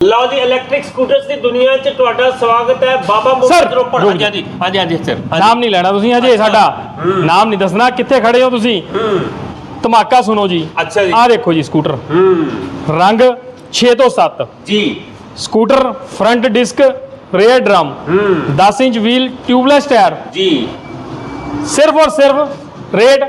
ਲਓ ਜੀ electric scooters ਦੀ ਦੁਨੀਆ 'ਚ ਤੁਹਾਡਾ ਸਵਾਗਤ ਹੈ। ਬਾਬਾ ਮੁਹੰਮਦ ਰੋਪੜ। ਹਾਂਜੀ ਹਾਂਜੀ। ਹਾਂਜੀ ਹਾਂਜੀ ਸਰ ਨਾਮ ਨਹੀਂ ਲੈਣਾ ਤੁਸੀਂ ਹਜੇ ਸਾਡਾ। ਨਾਮ ਨਹੀਂ ਦੱਸਣਾ। ਕਿੱਥੇ ਖੜੇ ਹੋ ਤੁਸੀਂ? ਧਮਾਕਾ ਸੁਣੋ ਜੀ। ਅੱਛਾ ਜੀ। ਆਹ ਦੇਖੋ ਜੀ ਸਕੂਟਰ। ਰੰਗ 6 ਤੋਂ 7 ਜੀ। Scooter front disc rear drum ਹੂੰ। 10 ਇੰਚ ਵੀਲ ਟਿਊਬਲੈਸ ਟਾਇਰ ਜੀ। ਸਿਰਫ ਔਰ ਸਿਰਫ ਰੇਟ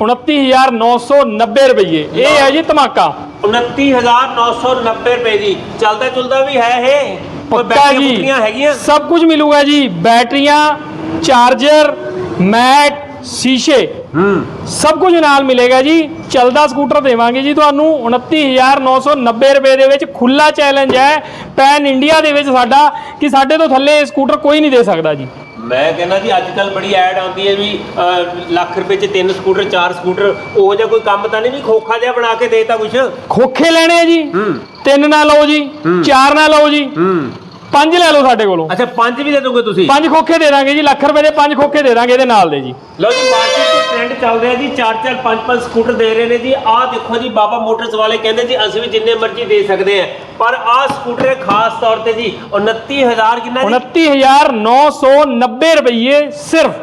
29990 ਰੁਪਏ ਇਹ ਹੈ ਜੀ ਧਮਾਕਾ। 29990 ਰੁਪਏ ਦੀ। ਚੱਲਦਾ ਚੁਲਦਾ ਵੀ ਹੈ ਇਹ? ਕੋਈ ਬੈਟਰੀਆਂ ਜੀ। ਹੈਗੀਆਂ? ਸਭ ਕੁਝ ਮਿਲੂਗਾ ਜੀ। ਬੈਟਰੀਆਂ ਚਾਰਜਰ ਮੈਟ ਸ਼ੀਸ਼ੇ। ਹੂੰ। ਸਭ ਕੁਝ ਨਾਲ ਮਿਲੇਗਾ ਜੀ। ਚੱਲਦਾ ਸਕੂਟਰ ਦੇਵਾਂਗੇ ਜੀ ਤੁਹਾਨੂੰ। 29990 ਰੁਪਏ ਦੇ ਵਿੱਚ ਖੁੱਲਾ ਚੈਲੰਜ ਹੈ। ਪੈਨ ਇੰਡੀਆ ਦੇ ਵਿੱਚ ਸਾਡਾ ਕਿ ਸਾਡੇ ਤੋਂ ਥੱਲੇ ਸਕੂਟਰ ਕੋਈ ਨਹੀਂ ਦੇ ਸਕਦਾ ਜੀ। ਮੈਂ ਕਹਿੰਦਾ ਜੀ ਅੱਜ ਕੱਲ ਬੜੀ ਐਡ ਆਉਂਦੀ ਹੈ ਵੀ ਅਹ, ਲੱਖ ਰੁਪਏ 'ਚ ਤਿੰਨ ਸਕੂਟਰ ਚਾਰ ਸਕੂਟਰ ਉਹ ਜਿਹਾ ਕੋਈ ਕੰਮ ਤਾਂ ਨਹੀਂ ਵੀ ਖੋਖਾ ਜਿਹਾ ਬਣਾ ਕੇ ਦੇਤਾ ਕੁਛ? ਖੋਖੇ ਲੈਣੇ ਆ ਜੀ। ਹੂੰ। ਤਿੰਨ ਨਾ ਲਓ ਜੀ ਚਾਰ ਨਾ ਲਓ ਜੀ। ਹੂੰ। ਪੰਜ ਲੈ ਲਓ ਸਾਡੇ ਕੋਲੋਂ। ਅੱਛਾ ਪੰਜ ਵੀ ਦੇ ਦੋਗੇ ਤੁਸੀਂ? ਪੰਜ ਖੋਖੇ ਦੇ ਦਾਂਗੇ ਜੀ ਲੱਖ ਰੁਪਏ ਦੇ ਪੰਜ ਖੋਖੇ ਦੇ ਦਾਂਗੇ ਇਹਦੇ ਨਾਲ ਦੇ ਜੀ। ਲਓ ਜੀ ਮਾਰਕੀਟ 'ਚ ਟ੍ਰੈਂਡ ਚੱਲ ਰਿਹਾ ਜੀ 4-4 5-5 ਸਕੂਟਰ ਦੇ ਰਹੇ ਨੇ ਜੀ। ਆਹ ਦੇਖੋ ਜੀ ਬਾਬਾ ਮੋਟਰਸ ਵਾਲੇ ਕਹਿੰਦੇ ਜੀ ਅਸੀਂ ਵੀ ਜਿੰਨੇ ਮਰਜ਼ੀ ਦੇ ਸਕਦੇ ਆ ਪਰ ਆਹ ਸਕੂਟਰ ਖਾਸ ਤੌਰ ਤੇ ਜੀ 29000 ਕਿੰਨਾ ਜੀ? 29990 ਰੁਪਏ ਸਿਰਫ।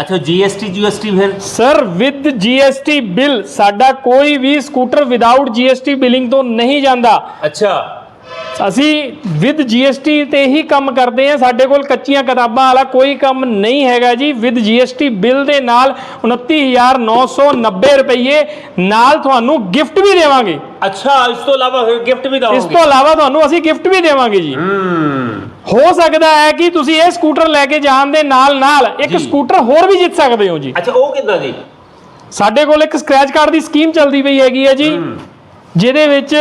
ਅੱਛਾ ਜੀਐਸਟੀ ਜੀਐਸਟੀ ਫਿਰ? ਸਰ ਵਿਦ GST ਬਿੱਲ ਸਾਡਾ ਕੋਈ ਵੀ ਸਕੂਟਰ ਵਿਦਆਊਟ GST ਬਿਲਿੰਗ ਤੋਂ ਨਹੀਂ ਜਾਂਦਾ। ਅੱਛਾ। ਅਸੀਂ ਵਿਦ GST ਤੇ ਹੀ ਕੰਮ ਕਰਦੇ ਹਾਂ। ਸਾਡੇ ਕੋਲ ਕੱਚੀਆਂ ਕਿਤਾਬਾਂ ਵਾਲਾ ਕੋਈ ਕੰਮ ਨਹੀਂ ਹੈਗਾ ਜੀ। ਵਿਦ GST ਬਿੱਲ ਦੇ ਨਾਲ 29990 ਰੁਪਏ ਨਾਲ ਤੁਹਾਨੂੰ ਗਿਫਟ ਵੀ ਦੇਵਾਂਗੇ। ਅੱਛਾ ਇਸ ਤੋਂ ਇਲਾਵਾ ਗਿਫਟ ਵੀ ਇਸ ਦਵਾਂਗੇ ਤੋਂ ਇਲਾਵਾ ਤੁਹਾਨੂੰ ਅਸੀਂ ਗਿਫਟ ਵੀ ਦੇਵਾਂਗੇ ਜੀ। ਹੂੰ। ਸਕਦਾ ਹੈ ਕਿ ਤੁਸੀਂ ਇਹ ਸਕੂਟਰ ਲੈ ਕੇ ਜਾਣ ਦੇ ਨਾਲ ਨਾਲ ਇੱਕ। ਸਕੂਟਰ ਹੋਰ ਵੀ ਜਿੱਤ ਸਕਦੇ ਹੋ ਜੀ। ਅੱਛਾ ਉਹ ਕਿੱਦਾਂ ਜੀ? ਸਾਡੇ ਕੋਲ ਇੱਕ ਸਕ੍ਰੈਚ ਕਾਰਡ ਦੀ ਸਕੀਮ ਚੱਲਦੀ ਪਈ ਹੈਗੀ ਹੈ ਜੀ। ਜਿਹਦੇ ਵਿੱਚ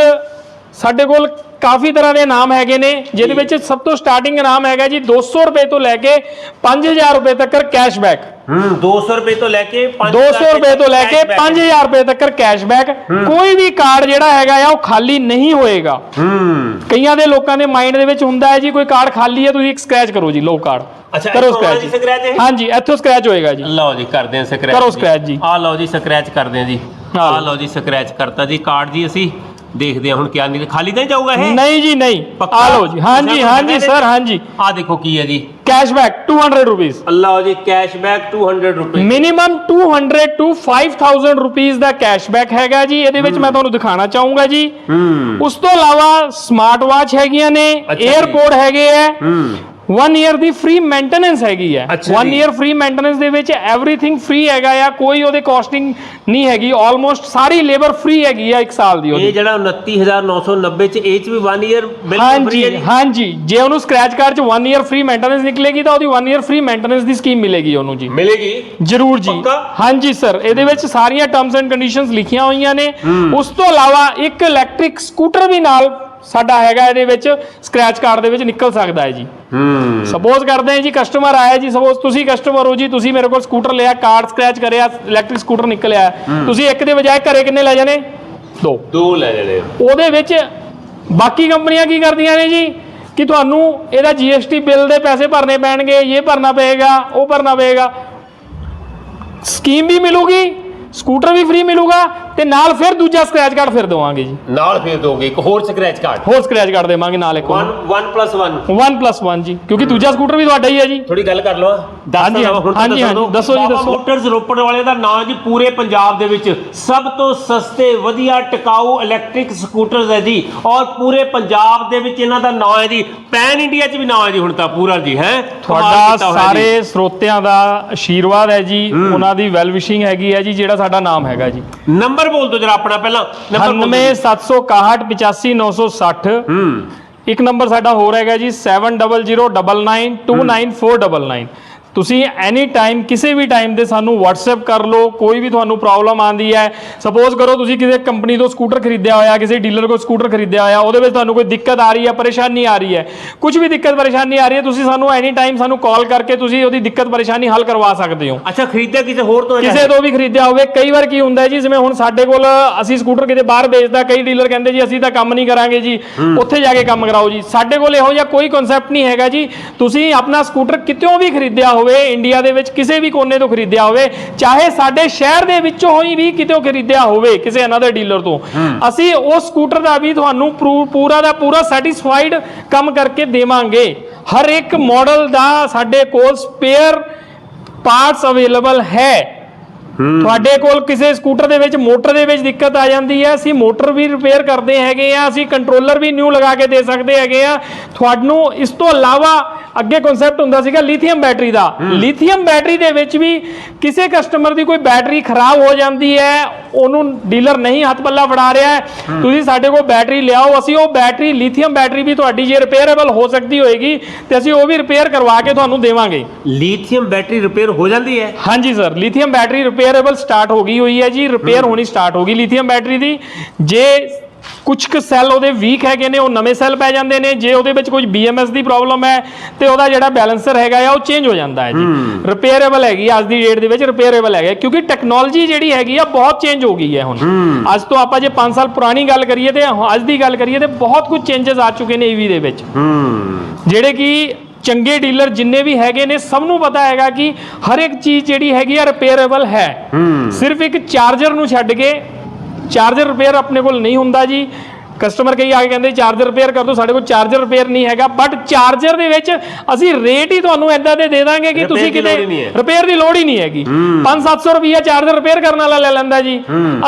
ਸਾਡੇ ਕੋਲ ਕਾਫੀ ਤਰ੍ਹਾਂ ਦੇ ਨਾਮ ਹੈਗੇ ਨੇ ਜਿਹਦੇ। ਵਿੱਚ ਸਭ ਤੋਂ ਸਟਾਰਟਿੰਗ ਨਾਮ ਹੈਗਾ ਜੀ 200 ਰੁਪਏ ਤੋਂ ਲੈ ਕੇ 5000 ਰੁਪਏ ਤੱਕ ਕੈਸ਼ਬੈਕ ਹੂੰ 200 ਰੁਪਏ ਤੋਂ ਲੈ ਕੇ 200 ਰੁਪਏ ਤੋਂ ਲੈ ਕੇ 5000 ਰੁਪਏ ਤੱਕ ਕੈਸ਼ਬੈਕ ਕੋਈ ਵੀ ਕਾਰਡ ਜਿਹੜਾ ਹੈਗਾ ਆ ਉਹ ਖਾਲੀ ਨਹੀਂ ਹੋਏਗਾ। ਹੂੰ। ਕਈਆਂ ਦੇ ਲੋਕਾਂ ਦੇ ਮਾਈਂਡ ਦੇ ਵਿੱਚ ਹੁੰਦਾ ਹੈ ਜੀ ਕੋਈ ਕਾਰਡ ਖਾਲੀ ਹੈ ਤੁਸੀਂ ਇੱਕ ਸਕ੍ਰੈਚ ਕਰੋ ਜੀ ਲੋ ਕਾਰਡ ਕਰੋ ਸਕ੍ਰੈਚ? ਹਾਂਜੀ ਇੱਥੋਂ ਸਕ੍ਰੈਚ ਹੋਏਗਾ ਜੀ। ਲਓ ਜੀ ਕਰਦੇ ਹਾਂ ਸਕ੍ਰੈਚ ਕਰੋ scratch ਜੀ। ਆ ਲਓ ਜੀ ਸਕ੍ਰੈਚ ਕਰਦੇ ਹਾਂ ਜੀ। ਆ। ਲਓ ਜੀ ਸਕ੍ਰੈਚ ਕਰਤਾ ਜੀ ਕਾਰਡ ਜੀ ਅਸੀਂ। ਦੇਖਦੇ ਹਾਂ ਹੁਣ ਕਿਆ ਨਹੀਂ ਖਾਲੀ ਤਾਂ ਨਹੀਂ ਜਾਊਗਾ ਇਹ? ਨਹੀਂ ਜੀ ਨਹੀਂ। ਪੱਕਾ? ਆ ਲਓ ਜੀ। ਹਾਂਜੀ ਹਾਂਜੀ ਸਰ ਹਾਂਜੀ। ਆ ਦੇਖੋ ਕੀ ਹੈ ਜੀ। ਕੈਸ਼ਬੈਕ 200 ਰੁਪਏ ਅੱਲਾਹ ਜੀ ਕੈਸ਼ਬੈਕ 200 ਰੁਪਏ ਮਿਨੀਮਮ 200 ਟੂ 5000 ਰੁਪਏ ਦਾ ਕੈਸ਼ਬੈਕ ਹੈਗਾ ਜੀ। ਇਹਦੇ ਵਿੱਚ ਮੈਂ ਤੁਹਾਨੂੰ ਦਿਖਾਣਾ ਚਾਹੂੰਗਾ ਜੀ। ਹੂੰ। ਉਸ ਤੋਂ ਇਲਾਵਾ ਸਮਾਰਟ ਵਾਚ ਹੈਗੀਆਂ ਨੇ। ਅੱਛਾ ਜੀ। ਹੈਗੇ ਆ। ਹੂੰ। 1 ਇਅਰ ਦੀ ਫ੍ਰੀ ਮੇਨਟੇਨੈਂਸ ਹੈਗੀ ਹੈ ਅੱਛਾ 1 ਜੀ। ਇਅਰ ਫ੍ਰੀ ਮੇਨਟੇਨੈਂਸ ਦੇ ਵਿੱਚ एवरीथिंग ਫ੍ਰੀ ਹੈਗਾ ਆ ਕੋਈ ਉਹਦੇ ਕਾਸਟਿੰਗ ਨਹੀਂ ਹੈਗੀ ਆਲਮੋਸਟ ਸਾਰੀ ਲੇਬਰ ਫ੍ਰੀ ਹੈਗੀ ਆ 1 ਸਾਲ ਦੀ ਇਹ ਉਹਦੀ ਜਿਹੜਾ 29990 ਚ ਇਹ ਚ ਵੀ 1 ਇਅਰ ਬਿਲਕੁਲ ਫ੍ਰੀ ਹਾਂਜੀ ਹੈ ਜੀ ਹਾਂਜੀ ਜੇ ਉਹਨੂੰ ਸਕ੍ਰੈਚ ਕਾਰਡ ਚ 1 ਇਅਰ ਫ੍ਰੀ ਮੇਨਟੇਨੈਂਸ ਨਿਕਲੇਗੀ ਤਾਂ ਉਹਦੀ 1 ਇਅਰ ਫ੍ਰੀ ਮੇਨਟੇਨੈਂਸ ਦੀ ਸਕੀਮ ਮਿਲੇਗੀ ਉਹਨੂੰ ਜੀ ਮਿਲੇਗੀ ਜਰੂਰ ਜੀ ਪੱਕਾ? ਹਾਂਜੀ ਸਰ ਇਹਦੇ ਵਿੱਚ ਸਾਰੀਆਂ ਟਰਮਸ ਐਂਡ ਕੰਡੀਸ਼ਨਸ ਲਿਖੀਆਂ ਹੋਈਆਂ ਨੇ ਉਸ ਤੋਂ ਇਲਾਵਾ ਇੱਕ ਇਲੈਕਟ੍ਰਿਕ ਸਕੂਟਰ ਵੀ ਨਾਲ ਸਾਡਾ ਹੈਗਾ ਇਹਦੇ ਵਿੱਚ ਸਕ੍ਰੈਚ ਕਾਰਡ ਦੇ ਵਿੱਚ ਨਿਕਲ ਸਕਦਾ ਹੈ ਜੀ। ਹੂੰ। ਸਪੋਜ਼ ਕਰਦੇ ਹਾਂ ਜੀ ਕਸਟਮਰ ਆਇਆ ਜੀ ਸਪੋਜ਼ ਤੁਸੀਂ ਕਸਟਮਰ ਹੋ ਜੀ ਤੁਸੀਂ ਮੇਰੇ ਕੋਲ ਸਕੂਟਰ ਲਿਆ ਕਾਰਡ ਸਕ੍ਰੈਚ ਕਰਿਆ ਇਲੈਕਟ੍ਰਿਕ ਸਕੂਟਰ ਨਿਕਲਿਆ। ਤੁਸੀਂ ਇੱਕ ਦੇ ਬਜਾਏ ਘਰੇ ਕਿੰਨੇ ਲੈ ਜਾਣੇ? ਦੋ। ਦੋ ਲੈ ਲੈਣੇ ਉਹਦੇ ਵਿੱਚ ਬਾਕੀ ਕੰਪਨੀਆਂ ਕੀ ਕਰਦੀਆਂ ਨੇ ਜੀ? ਕਿ ਤੁਹਾਨੂੰ ਇਹਦਾ GST ਬਿੱਲ ਦੇ ਪੈਸੇ ਭਰਨੇ ਪੈਣਗੇ ਇਹ ਭਰਨਾ ਪਏਗਾ ਉਹ ਭਰਨਾ ਪਏਗਾ। ਸਕੀਮ ਵੀ ਮਿਲੂਗੀ ਸਕੂਟਰ ਵੀ ਫ੍ਰੀ ਮਿਲੂਗਾ ਤੇ ਨਾਲ ਫਿਰ ਦੂਜਾ ਸਕ੍ਰੈਚ ਕਾਰਡ ਫਿਰ ਦਵਾਂਗੇ ਜੀ। ਨਾਲ ਫੇਰ ਦੋਗੇ ਇੱਕ ਹੋਰ ਸਕ੍ਰੈਚ ਕਾਰਡ ਹੋਰ ਸਕ੍ਰੈਚ ਕਾਰਡ ਦੇਵਾਂਗੇ ਨਾਲ ਇੱਕ 1 1 1 1 1 ਜੀ ਕਿਉਂਕਿ ਦੂਜਾ ਸਕੂਟਰ ਵੀ ਤੁਹਾਡਾ ਹੀ ਹੈ ਜੀ। ਥੋੜੀ ਗੱਲ ਕਰ ਲਓ ਹਾਂਜੀ, ਹਾਂਜੀ, ਹਾਂਜੀ, ਦੱਸੋ ਜੀ, ਦੱਸੋ। ਮੋਟਰਸ ਰੋਪੜ ਵਾਲੇ ਦਾ ਨਾਂ ਜੀ ਪੂਰੇ ਪੰਜਾਬ ਦੇ ਵਿੱਚ। ਸਭ ਤੋਂ ਸਸਤੇ ਵਧੀਆ ਟਿਕਾਊ ਇਲੈਕਟ੍ਰਿਕ ਸਕੂਟਰਸ ਹੈ ਜੀ। ਔਰ ਪੂਰੇ ਪੰਜਾਬ ਦੇ ਵਿੱਚ ਇਹਨਾਂ ਦਾ ਨਾਂ ਹੈ ਜੀ। ਪੈਨ ਇੰਡੀਆ 'ਚ ਵੀ ਨਾਂ ਹੈ ਜੀ ਹੁਣ ਤਾਂ ਪੂਰਾ ਜੀ ਹੈ? ਤੁਹਾਡਾ ਸਾਰੇ ਸਰੋਤਿਆਂ ਦਾ ਆਸ਼ੀਰਵਾਦ ਹੈ ਜੀ। ਉਹਨਾਂ ਦੀ ਵੈਲ ਵਿਸ਼ਿੰਗ ਹੈਗੀ ਹੈ ਜੀ ਜਿਹੜਾ ਸਾਡਾ ਨਾਮ ਹੈਗਾ ਜੀ। ਨੰਬਰ ਬੋਲ ਦਿਓ ਜਰਾ ਆਪਣਾ ਪਹਿਲਾਂ ਨੰਬਰ ਬੋਲ ਦਿਓ। ਜੀ। 9761 ਹੂੰ। ਇੱਕ ਨੰਬਰ ਸਾਡਾ ਹੋਰ ਹੈਗਾ ਜੀ 7009929499 ਤੁਸੀਂ ਐਨੀ ਟਾਈਮ ਕਿਸੇ ਵੀ ਟਾਈਮ ਤੇ ਸਾਨੂੰ WhatsApp ਕਰ ਲਓ ਕੋਈ ਵੀ ਤੁਹਾਨੂੰ ਪ੍ਰੋਬਲਮ ਆਂਦੀ ਹੈ। ਸਪੋਜ਼ ਕਰੋ ਤੁਸੀਂ ਕਿਸੇ ਕੰਪਨੀ ਤੋਂ ਸਕੂਟਰ ਖਰੀਦਿਆ ਹੋਇਆ ਕਿਸੇ ਡੀਲਰ ਕੋਲ ਸਕੂਟਰ ਖਰੀਦਿਆ ਹੋਇਆ ਉਹਦੇ ਵਿੱਚ ਤੁਹਾਨੂੰ ਕੋਈ ਦਿੱਕਤ ਆ ਰਹੀ ਹੈ ਪਰੇਸ਼ਾਨੀ ਆ ਰਹੀ ਹੈ। ਕੁਝ ਵੀ ਦਿੱਕਤ ਪਰੇਸ਼ਾਨੀ ਆ ਰਹੀ ਹੈ ਤੁਸੀਂ ਸਾਨੂੰ ਐਨੀ ਟਾਈਮ ਸਾਨੂੰ ਕਾਲ ਕਰਕੇ ਤੁਸੀਂ ਉਹਦੀ ਦਿੱਕਤ ਪਰੇਸ਼ਾਨੀ ਹੱਲ ਕਰਵਾ ਸਕਦੇ ਹੋ। ਅੱਛਾ ਖਰੀਦਿਆ ਕਿਸੇ ਹੋਰ ਤੋਂ ਕਿਸੇ ਤੋਂ ਵੀ ਖਰੀਦਿਆ ਹੋਵੇ ਕਈ ਵਾਰ ਕੀ ਹੁੰਦਾ ਜੀ ਜਿਵੇਂ ਹੁਣ ਸਾਡੇ ਕੋਲ ਅਸੀਂ ਸਕੂਟਰ ਕਿਤੇ ਬਾਹਰ ਵੇਚਦਾ ਕਈ ਡੀਲਰ ਕਹਿੰਦੇ ਜੀ ਅਸੀਂ ਤਾਂ ਕੰਮ ਨਹੀਂ ਕਰਾਂਗੇ ਜੀ ਉੱਥੇ ਜਾ ਕੇ ਕੰਮ ਕਰਾਓ ਜੀ। ਸਾਡੇ ਕੋਲ ਇਹੋ ਜਿਹਾ ਕੋਈ ਕਨਸੈਪਟ ਨਹੀਂ ਹੈਗਾ ਜੀ ਤੁਸੀਂ ਆਪਣਾ ਸਕੂਟਰ ਕਿਤੇੋਂ ਵੀ ਖਰੀਦਿਆ ਹੋਵੇ ਇੰਡੀਆ ਦੇ ਵਿੱਚ ਕਿਸੇ ਵੀ ਕੋਨੇ ਤੋਂ ਖਰੀਦਿਆ ਹੋਵੇ ਚਾਹੇ ਸਾਡੇ ਸ਼ਹਿਰ ਦੇ ਵਿੱਚੋਂ ਹੀ ਵੀ ਕਿਤੇੋਂ ਖਰੀਦਿਆ ਹੋਵੇ ਕਿਸੇ ਅਨਦਰ ਡੀਲਰ ਤੋਂ। ਅਸੀਂ ਉਸ ਸਕੂਟਰ ਦਾ ਵੀ ਤੁਹਾਨੂੰ ਪਰੂ- ਪੂਰਾ ਦਾ ਪੂਰਾ ਸੈਟੀਸਫਾਈਡ ਕੰਮ ਕਰਕੇ ਦੇਵਾਂਗੇ। ਹਰ ਇੱਕ ਮਾਡਲ ਦਾ ਸਾਡੇ ਕੋਲ ਸਪੇਅਰ ਪਾਰਟਸ ਅਵੇਲੇਬਲ ਹੈ। ਤੁਹਾਡੇ ਕੋਲ ਕਿਸੇ ਸਕੂਟਰ ਦੇ ਵਿੱਚ ਮੋਟਰ ਦੇ ਵਿੱਚ ਦਿੱਕਤ ਆ ਜਾਂਦੀ ਹੈ। ਅਸੀਂ ਮੋਟਰ ਵੀ ਰਿਪੇਅਰ ਕਰਦੇ ਹੈਗੇ ਆ ਅਸੀਂ ਕੰਟਰੋਲਰ ਵੀ ਨਿਊ ਲਗਾ ਕੇ ਦੇ ਸਕਦੇ ਹੈਗੇ ਆ। ਤੁਹਾਨੂੰ ਇਸ ਤੋਂ ਇਲਾਵਾ ਅੱਗੇ ਕਨਸੈਪਟ ਹੁੰਦਾ ਸੀਗਾ ਲਿਥੀਅਮ ਬੈਟਰੀ ਦਾ। ਲਿਥੀਅਮ ਬੈਟਰੀ ਦੇ ਵਿੱਚ ਵੀ ਕਿਸੇ ਕਸਟਮਰ ਦੀ ਕੋਈ ਬੈਟਰੀ ਖਰਾਬ ਹੋ ਜਾਂਦੀ ਹੈ ਉਹਨੂੰ ਡੀਲਰ ਨਹੀਂ ਹੱਥ ਪੱਲਾ ਫੜਾ ਰਿਹਾ ਤੁਸੀਂ ਸਾਡੇ ਕੋਲ ਬੈਟਰੀ ਲਿਆਓ ਅਸੀਂ ਉਹ ਬੈਟਰੀ ਲਿਥੀਅਮ ਬੈਟਰੀ ਵੀ ਤੁਹਾਡੀ ਜੇ ਰਿਪੇਅਰੇਬਲ ਹੋ ਸਕਦੀ ਹੋਏਗੀ ਤੇ ਅਸੀਂ ਉਹ ਵੀ ਰਿਪੇਅਰ ਕਰਵਾ ਕੇ ਤੁਹਾਨੂੰ ਦੇਵਾਂਗੇ। ਲੀਥੀਅਮ ਬੈਟਰੀ ਰਿਪੇਅਰ ਹੋ ਜਾਂਦੀ ਹੈ? ਹਾਂਜੀ sir lithium battery repairable start ਹੋ ਗਈ ਹੋਈ ਹੈ ਜੀ ਰਿਪੇਅਰ ਹੋਣੀ ਸਟਾਰਟ ਹੋ ਗਈ ਲਿਥੀਅਮ ਬੈਟਰੀ ਦੀ। ਜੇ ਕੁਝ ਕੁ ਸੈੱਲ ਉਹਦੇ ਵੀਕ ਹੈਗੇ ਨੇ ਉਹ ਨਵੇਂ ਸੈੱਲ ਪੈ ਜਾਂਦੇ ਨੇ ਜੇ ਉਹਦੇ ਵਿੱਚ ਕੋਈ BMS ਦੀ ਪ੍ਰੋਬਲਮ ਹੈ ਤੇ ਉਹਦਾ ਜਿਹੜਾ ਬੈਲੈਂਸਰ ਹੈਗਾ ਆ ਉਹ ਚੇਂਜ ਹੋ ਜਾਂਦਾ ਹੈ ਜੀ। ਰਿਪੇਅਰੇਬਲ ਹੈਗੀ ਅੱਜ ਦੀ ਡੇਟ ਦੇ ਵਿੱਚ ਰਿਪੇਅਰੇਬਲ ਹੈਗਾ ਕਿਉਂਕਿ ਟੈਕਨੋਲੋਜੀ ਜਿਹੜੀ ਹੈਗੀ ਆ ਬਹੁਤ ਚੇਂਜ ਹੋ ਗਈ ਹੈ ਹੁਣ। ਅੱਜ ਤੋਂ ਆਪਾਂ ਜੇ 5 ਸਾਲ ਪੁਰਾਣੀ ਗੱਲ ਕਰੀਏ ਤੇ ਅੱਜ ਦੀ ਗੱਲ ਕਰੀਏ ਤੇ ਬਹੁਤ ਕੁਝ ਚੇਂਜਸ ਆ ਚੁੱਕੇ ਨੇ EV ਦੇ ਵਿੱਚ। ਜਿਹੜੇ ਕਿ ਚੰਗੇ ਡੀਲਰ ਜਿੰਨੇ ਵੀ ਹੈਗੇ ਨੇ ਸਭ ਨੂੰ ਪਤਾ ਹੈਗਾ ਕਿ ਹਰ ਇੱਕ ਚੀਜ਼ ਜਿਹੜੀ ਹੈਗੀ ਆ ਰਿਪੇਅਰੇਬਲ ਹੈ। ਸਿਰਫ ਇੱਕ ਚਾਰਜਰ ਨੂੰ ਛੱਡ ਕੇ ਚਾਰਜਰ ਰਿਪੇਅਰ ਆਪਣੇ ਕੋਲ ਨਹੀਂ ਹੁੰਦਾ ਜੀ। ਕਸਟਮਰ ਕਈ ਆ ਕੇ ਕਹਿੰਦੇ ਚਾਰਜਰ ਰਿਪੇਅਰ ਕਰ ਦਿਓ ਸਾਡੇ ਕੋਲ ਚਾਰਜਰ ਰਿਪੇਅਰ ਨਹੀਂ ਹੈਗਾ। ਬਟ ਚਾਰਜਰ ਦੇ ਵਿੱਚ ਅਸੀਂ ਰੇਟ ਹੀ ਤੁਹਾਨੂੰ ਐਦਾਂ ਦੇ ਦੇ ਦਾਂਗੇ ਕਿ ਤੁਸੀਂ ਦੀ ਕਿਤੇ। ਰਿਪੇਅਰ ਦੀ ਲੋੜ ਹੀ ਨਹੀਂ ਹੈਗੀ। 5-700 ਰੁਪਈਆ ਚਾਰਜਰ ਰਿਪੇਅਰ ਕਰਨ ਵਾਲਾ ਲੈ ਲੈਂਦਾ ਜੀ।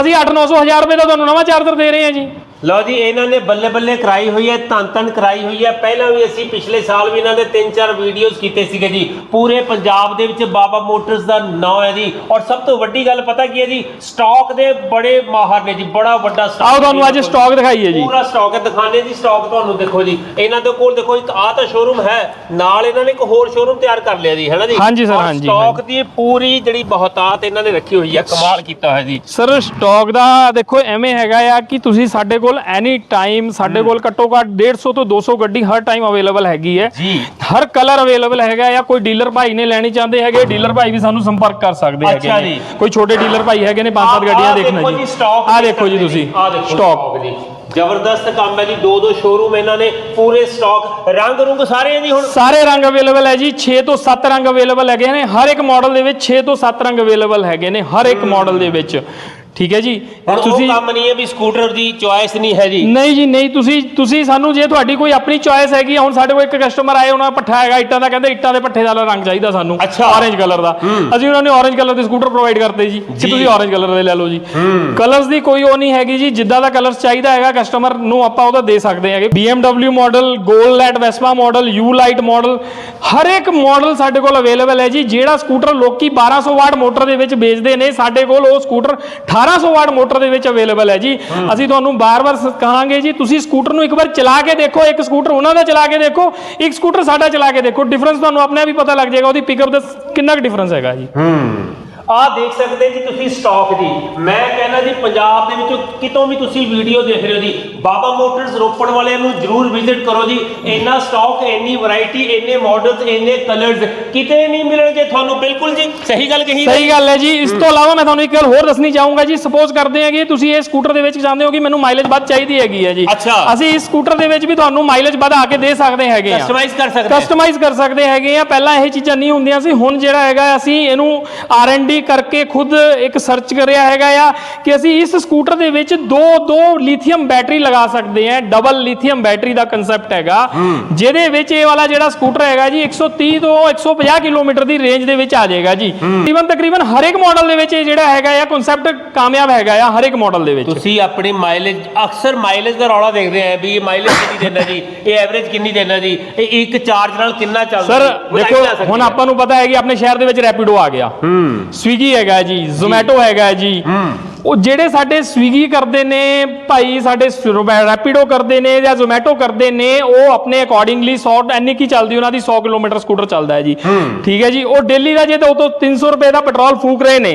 ਅਸੀਂ 8-900 ਹਜ਼ਾਰ ਰੁਪਏ ਦਾ ਤੁਹਾਨੂੰ ਨਵਾਂ ਚਾਰਜਰ ਦੇ ਰਹੇ ਹਾਂ ਜੀ। ਲਓ ਜੀ ਇਹਨਾਂ ਨੇ ਬੱਲੇ ਬੱਲੇ ਕਰਾਈ ਹੋਈ ਹੈ ਧੰਨ ਧੰਨ ਕਰਾਈ ਹੋਈ ਹੈ। ਪਹਿਲਾਂ ਵੀ ਅਸੀਂ ਪਿਛਲੇ ਸਾਲ ਵੀ ਇਹਨਾਂ ਦੇ ਤਿੰਨ ਚਾਰ ਵੀਡੀਓਜ਼ ਕੀਤੇ ਸੀਗੇ ਜੀ। ਪੂਰੇ ਪੰਜਾਬ ਦੇ ਵਿੱਚ ਬਾਬਾ ਮੋਟਰਸ ਦਾ ਨਾਮ ਹੈ ਜੀ। ਔਰ ਸਭ ਤੋਂ ਵੱਡੀ ਗੱਲ ਪਤਾ ਕੀ ਹੈ ਜੀ? ਸਟਾਕ ਦੇ ਬੜੇ ਮਾਹਰ ਨੇ ਜੀ ਬੜਾ ਵੱਡਾ stock ਆਓ ਤੁਹਾਨੂੰ ਅੱਜ। ਸਟਾਕ ਦਿਖਾਈਏ ਜੀ। ਪੂਰਾ ਸਟਾਕ ਹੈ ਦਿਖਾਣੇ ਜੀ ਸਟਾਕ ਤੁਹਾਨੂੰ ਦੇਖੋ ਜੀ। ਇਹਨਾਂ ਦੇ ਕੋਲ ਦੇਖੋ ਇੱਕ ਆ ਤਾਂ ਸ਼ੋਰੂਮ ਹੈ ਨਾਲ ਇਹਨਾਂ ਨੇ ਇੱਕ ਹੋਰ ਸ਼ੋਰੂਮ ਤਿਆਰ ਕਰ ਲਿਆ ਜੀ ਹੈਨਾ ਜੀ? ਹਾਂਜੀ ਔਰ ਹਾਂਜੀ, ਸਟਾਕ ਦੀ ਪੂਰੀ ਜਿਹੜੀ ਬਹੁਤਾਤ ਇਹਨਾਂ ਨੇ ਰੱਖੀ ਹੋਈ ਹੈ ਕਮਾਲ ਕੀਤਾ ਹੋਇਆ ਜੀ। ਸਰ ਸਟਾਕ ਦਾ ਦੇਖੋ ਐਵੇਂ ਹੈਗਾ ਆ ਕਿ ਤੁਸੀਂ ਸਾਡੇ ਕੋਲ ਐਨੀ ਟਾਈਮ ਸਾਡੇ ਕੋਲ ਘੱਟੋ ਘੱਟ 150 ਤੋਂ 200 ਗੱਡੀ ਹਰ ਟਾਈਮ ਅਵੇਲੇਬਲ ਹੈਗੀ ਹੈ। ਜੀ। ਹਰ ਕਲਰ ਅਵੇਲੇਬਲ ਹੈਗਾ ਆ ਕੋਈ ਡੀਲਰ ਭਾਈ ਨੇ ਲੈਣੀ ਚਾਹੁੰਦੇ ਹੈਗੇ ਡੀਲਰ ਭਾਈ ਵੀ ਸਾਨੂੰ ਸੰਪਰਕ ਕਰ ਸਕਦੇ ਹੈਗੇ ਅੱਛਾ ਜੀ। ਕੋਈ ਛੋਟੇ ਡੀਲਰ ਭਾਈ ਹੈਗੇ ਨੇ ਪੰਜ ਸੱਤ ਗੱਡੀਆਂ ਦੇਖਣਾ ਦੇਖੋ ਜੀ। ਆ ਦੇਖੋ ਜੀ ਤੁਸੀਂ ਸਟਾਕ ਜੀ ਜ਼ਬਰਦਸਤ ਕੰਮ ਹੈ ਜੀ ਦੋ ਦੋ ਸ਼ੋਰੂਮ ਇਹਨਾਂ ਨੇ ਪੂਰੇ ਸਟਾਕ ਰੰਗ ਰੁੰਗ ਸਾਰੇ ਜੀ ਹੁਣ। ਸਾਰੇ ਰੰਗ ਅਵੇਲੇਬਲ ਹੈ ਜੀ 6 ਤੋਂ 7 ਰੰਗ ਅਵੇਲੇਬਲ ਹੈਗੇ ਨੇ ਹਰ ਇੱਕ ਮਾਡਲ ਦੇ ਵਿੱਚ 6 ਤੋਂ 7 ਰੰਗ ਅਵੇਲੇਬਲ ਹੈਗੇ ਨੇ ਹਰ ਇੱਕ ਮਾਡਲ ਦੇ ਵਿੱਚ। ਠੀਕ ਹੈ ਜੀ? ਹੁਣ ਉਹ ਕੰਮ ਨਹੀਂ ਹੈ ਵੀ ਸਕੂਟਰ ਦੀ ਚੁਆਇਸ ਨਹੀਂ ਹੈ ਜੀ। ਨਹੀਂ ਜੀ ਨਹੀਂ ਤੁਸੀਂ ਤੁਸੀਂ ਸਾਨੂੰ ਜੇ ਤੁਹਾਡੀ ਕੋਈ ਆਪਣੀ ਚੁਆਇਸ ਹੈਗੀ ਹੁਣ ਸਾਡੇ ਕੋਲ ਇੱਕ ਕਸਟਮਰ ਆਏ ਉਹਨਾਂ ਦਾ ਪੱਠਾ ਹੈਗਾ ਇੱਟਾਂ ਦਾ ਕਹਿੰਦੇ ਇੱਟਾਂ ਦੇ ਪੱਠੇ ਦਾ ਰੰਗ ਚਾਹੀਦਾ ਸਾਨੂੰ ਅੱਛਾ। orange ਕਲਰ ਦਾ। ਅਸੀਂ ਉਹਨਾਂ ਨੂੰ orange ਕਲਰ ਦੇ ਸਕੂਟਰ ਪ੍ਰੋਵਾਈਡ ਕਰਤੇ ਜੀ ਕਿ ਜੀ। ਤੁਸੀਂ orange ਕਲਰ ਦੇ ਲੈ ਲਓ ਜੀ। ਕਲਰਸ ਦੀ ਕੋਈ ਉਹ ਨਹੀਂ ਹੈਗੀ ਜੀ ਜਿੱਦਾਂ ਦਾ ਕਲਰ ਚਾਹੀਦਾ ਹੈਗਾ ਕਸਟਮਰ ਨੂੰ ਆਪਾਂ ਉਹਦਾ ਦੇ ਸਕਦੇ ਹੈਗੇ। BMW ਮਾਡਲ 골ਡ light Vespa model U light model ਹਰ ਇੱਕ ਮਾਡਲ ਸਾਡੇ ਕੋਲ ਅਵੇਲੇਬਲ ਹੈ ਜੀ ਜਿਹੜਾ ਸਕੂਟਰ ਲੋਕੀ 1200 ਵਾਟ ਮੋਟਰ ਦੇ ਵਿੱਚ ਵੇਚਦੇ ਨੇ ਸਾਡੇ ਕੋਲ ਉਹ ਸਕੂਟਰ 1800 ਵਾਟ ਮੋਟਰ ਦੇ ਵਿੱਚ ਅਵੇਲੇਬਲ ਹੈ ਜੀ। ਅਸੀਂ ਤੁਹਾਨੂੰ ਬਾਰ-ਬਾਰ ਕਹਾਂਗੇ ਜੀ ਤੁਸੀਂ ਸਕੂਟਰ ਨੂੰ ਇੱਕ ਵਾਰ ਚਲਾ ਕੇ ਦੇਖੋ ਇੱਕ ਸਕੂਟਰ ਉਹਨਾਂ ਦਾ ਚਲਾ ਕੇ ਦੇਖੋ ਇੱਕ ਸਕੂਟਰ ਸਾਡਾ ਚਲਾ ਕੇ ਦੇਖੋ। ਡਿਫਰੈਂਸ ਤੁਹਾਨੂੰ ਆਪਣੇ ਆਪ ਹੀ ਪਤਾ ਲੱਗ ਜਾਏਗਾ ਉਹਦੀ ਪਿਕਅਪ ਦਾ ਕਿੰਨਾ ਕੁ ਡਿਫਰੈਂਸ ਹੈਗਾ ਜੀ। ਆਹ ਦੇਖ ਸਕਦੇ ਜੀ ਤੁਸੀਂ ਸਟਾਕ ਜੀ। ਮੈਂ ਕਹਿੰਦਾ ਜੀ ਪੰਜਾਬ ਦੇ ਵਿੱਚੋਂ ਕਿਤੋਂ ਵੀ ਤੁਸੀਂ ਵੀਡੀਓ ਦੇਖ ਰਹੇ ਹੋ ਜੀ ਬਾਬਾ ਮੋਟਰਸ ਰੋਪੜ ਵਾਲਿਆਂ ਨੂੰ ਜਰੂਰ ਵਿਜ਼ਿਟ ਕਰੋ ਜੀ। ਇੰਨਾ ਸਟਾਕ ਇੰਨੀ ਵੈਰਾਈਟੀ ਇੰਨੇ ਮਾਡਲਸ ਇੰਨੇ ਕਲਰਸ ਕਿਤੇ ਨਹੀਂ ਮਿਲਣਗੇ ਤੁਹਾਨੂੰ। ਬਿਲਕੁਲ ਜੀ ਸਹੀ ਗੱਲ ਕਹੀ ਸਹੀ ਗੱਲ ਹੈ ਜੀ। ਇਸ ਤੋਂ ਇਲਾਵਾ ਮੈਂ ਤੁਹਾਨੂੰ ਇੱਕ ਗੱਲ ਹੋਰ ਦੱਸਣੀ ਚਾਹੂੰਗਾ ਜੀ। ਸਪੋਜ਼ ਕਰਦੇ ਹਾਂ ਕਿ ਤੁਸੀਂ ਇਹ ਸਕੂਟਰ ਦੇ ਵਿੱਚ ਚਾਹੁੰਦੇ ਹੋ ਕਿ ਮੈਨੂੰ ਮਾਈਲੇਜ ਵੱਧ ਚਾਹੀਦੀ ਹੈਗੀ ਹੈ ਜੀ। ਅਸੀਂ ਇਸ ਸਕੂਟਰ ਦੇ ਵਿੱਚ ਵੀ ਤੁਹਾਨੂੰ ਮਾਈਲੇਜ ਵਧਾ ਕੇ ਦੇ ਸਕਦੇ ਹੈਗੇ ਆ ਕਸਟਮਾਈਜ਼ ਕਰ ਸਕਦੇ। ਕਸਟਮਾਈਜ਼ ਕਰ ਸਕਦੇ ਹੈਗੇ ਆ ਪਹਿਲਾਂ ਇਹ ਚੀਜ਼ਾਂ ਨਹੀਂ ਹੁੰਦੀਆਂ ਸੀ। ਹੁਣ ਜਿਹੜਾ ਹੈਗਾ ਅਸੀਂ ਇਹਨੂੰ ਆਰ&ਡੀ ਕਰਕੇ ਖੁਦ ਇੱਕ ਸਰਚ ਕਰਿਆ ਹੈਗਾ ਆ ਕਿ ਅਸੀਂ ਇਸ ਸਕੂਟਰ ਦੇ ਵਿੱਚ ਦੋ ਦੋ ਲਿਥੀਅਮ ਬੈਟਰੀ ਲਗਾ ਸਕਦੇ ਹਾਂ। ਡਬਲ ਲਿਥੀਅਮ ਬੈਟਰੀ ਦਾ ਕਨਸੈਪਟ ਹੈਗਾ। ਜਿਹਦੇ ਵਿੱਚ ਇਹ ਵਾਲਾ ਜਿਹੜਾ ਸਕੂਟਰ ਹੈਗਾ ਜੀ 130 ਤੋਂ 150 ਕਿਲੋਮੀਟਰ ਦੀ ਰੇਂਜ ਦੇ ਵਿੱਚ ਆ ਜਾਏਗਾ ਜੀ। ਤਕਰੀਬਨ ਤਕਰੀਬਨ ਹਰ ਇੱਕ ਮਾਡਲ ਦੇ ਵਿੱਚ ਇਹ ਜਿਹੜਾ ਹੈਗਾ ਆ ਕਨਸੈਪਟ ਕਾਮਯਾਬ ਹੈਗਾ ਆ ਹਰ ਇੱਕ ਮਾਡਲ ਦੇ ਵਿੱਚ। ਤੁਸੀਂ ਆਪਣੀ ਮਾਈਲੇਜ ਅਕਸਰ ਮਾਈਲੇਜ ਦਾ ਰੌਲਾ ਦੇਖਦੇ ਆ ਵੀ ਇਹ ਮਾਈਲੇਜ ਕਿੰਨੀ ਦੇਣਾ ਜੀ ਇਹ ਐਵਰੇਜ ਕਿੰਨੀ ਦੇਣਾ ਜੀ ਇਹ ਇੱਕ ਚਾਰਜ ਨਾਲ ਕਿੰਨਾ ਚੱਲਦਾ ਸਰ ਦੇਖੋ ਹੁਣ। ਆਪਾਂ ਨੂੰ ਪਤਾ ਹੈ ਕਿ ਆਪਣੇ ਸ਼ਹਿਰ ਦੇ ਵਿੱਚ ਰੈਪਿਡੋ ਆ ਗਿਆ। ਹੂੰ। ਸਵੀਗੀ ਹੈਗਾ ਜੀ ਜ਼ੋਮੈਟੋ ਹੈਗਾ ਜੀ। ਉਹ ਜਿਹੜੇ ਸਾਡੇ ਸਵੀਗੀ ਕਰਦੇ ਨੇ ਭਾਈ ਸਾਡੇ ਰੈਪਿਡੋ ਕਰਦੇ ਨੇ ਜਾਂ ਜ਼ੋਮੈਟੋ ਕਰਦੇ ਨੇ ਉਹ ਆਪਣੇ ਅਕੋਰਡਿੰਗਲੀ 100 ਐਨੀ ਕੀ ਚੱਲਦੀ ਉਹਨਾਂ ਦੀ 100 ਕਿਲੋਮੀਟਰ ਸਕੂਟਰ ਚੱਲਦਾ ਹੈ ਜੀ। ਠੀਕ ਹੈ ਜੀ ਉਹ ਦਿੱਲੀ ਦਾ ਜੇ ਤਾਂ ਉਹ ਤੋਂ 300 ਰੁਪਏ ਦਾ ਪੈਟਰੋਲ ਫੂਕ ਰਹੇ ਨੇ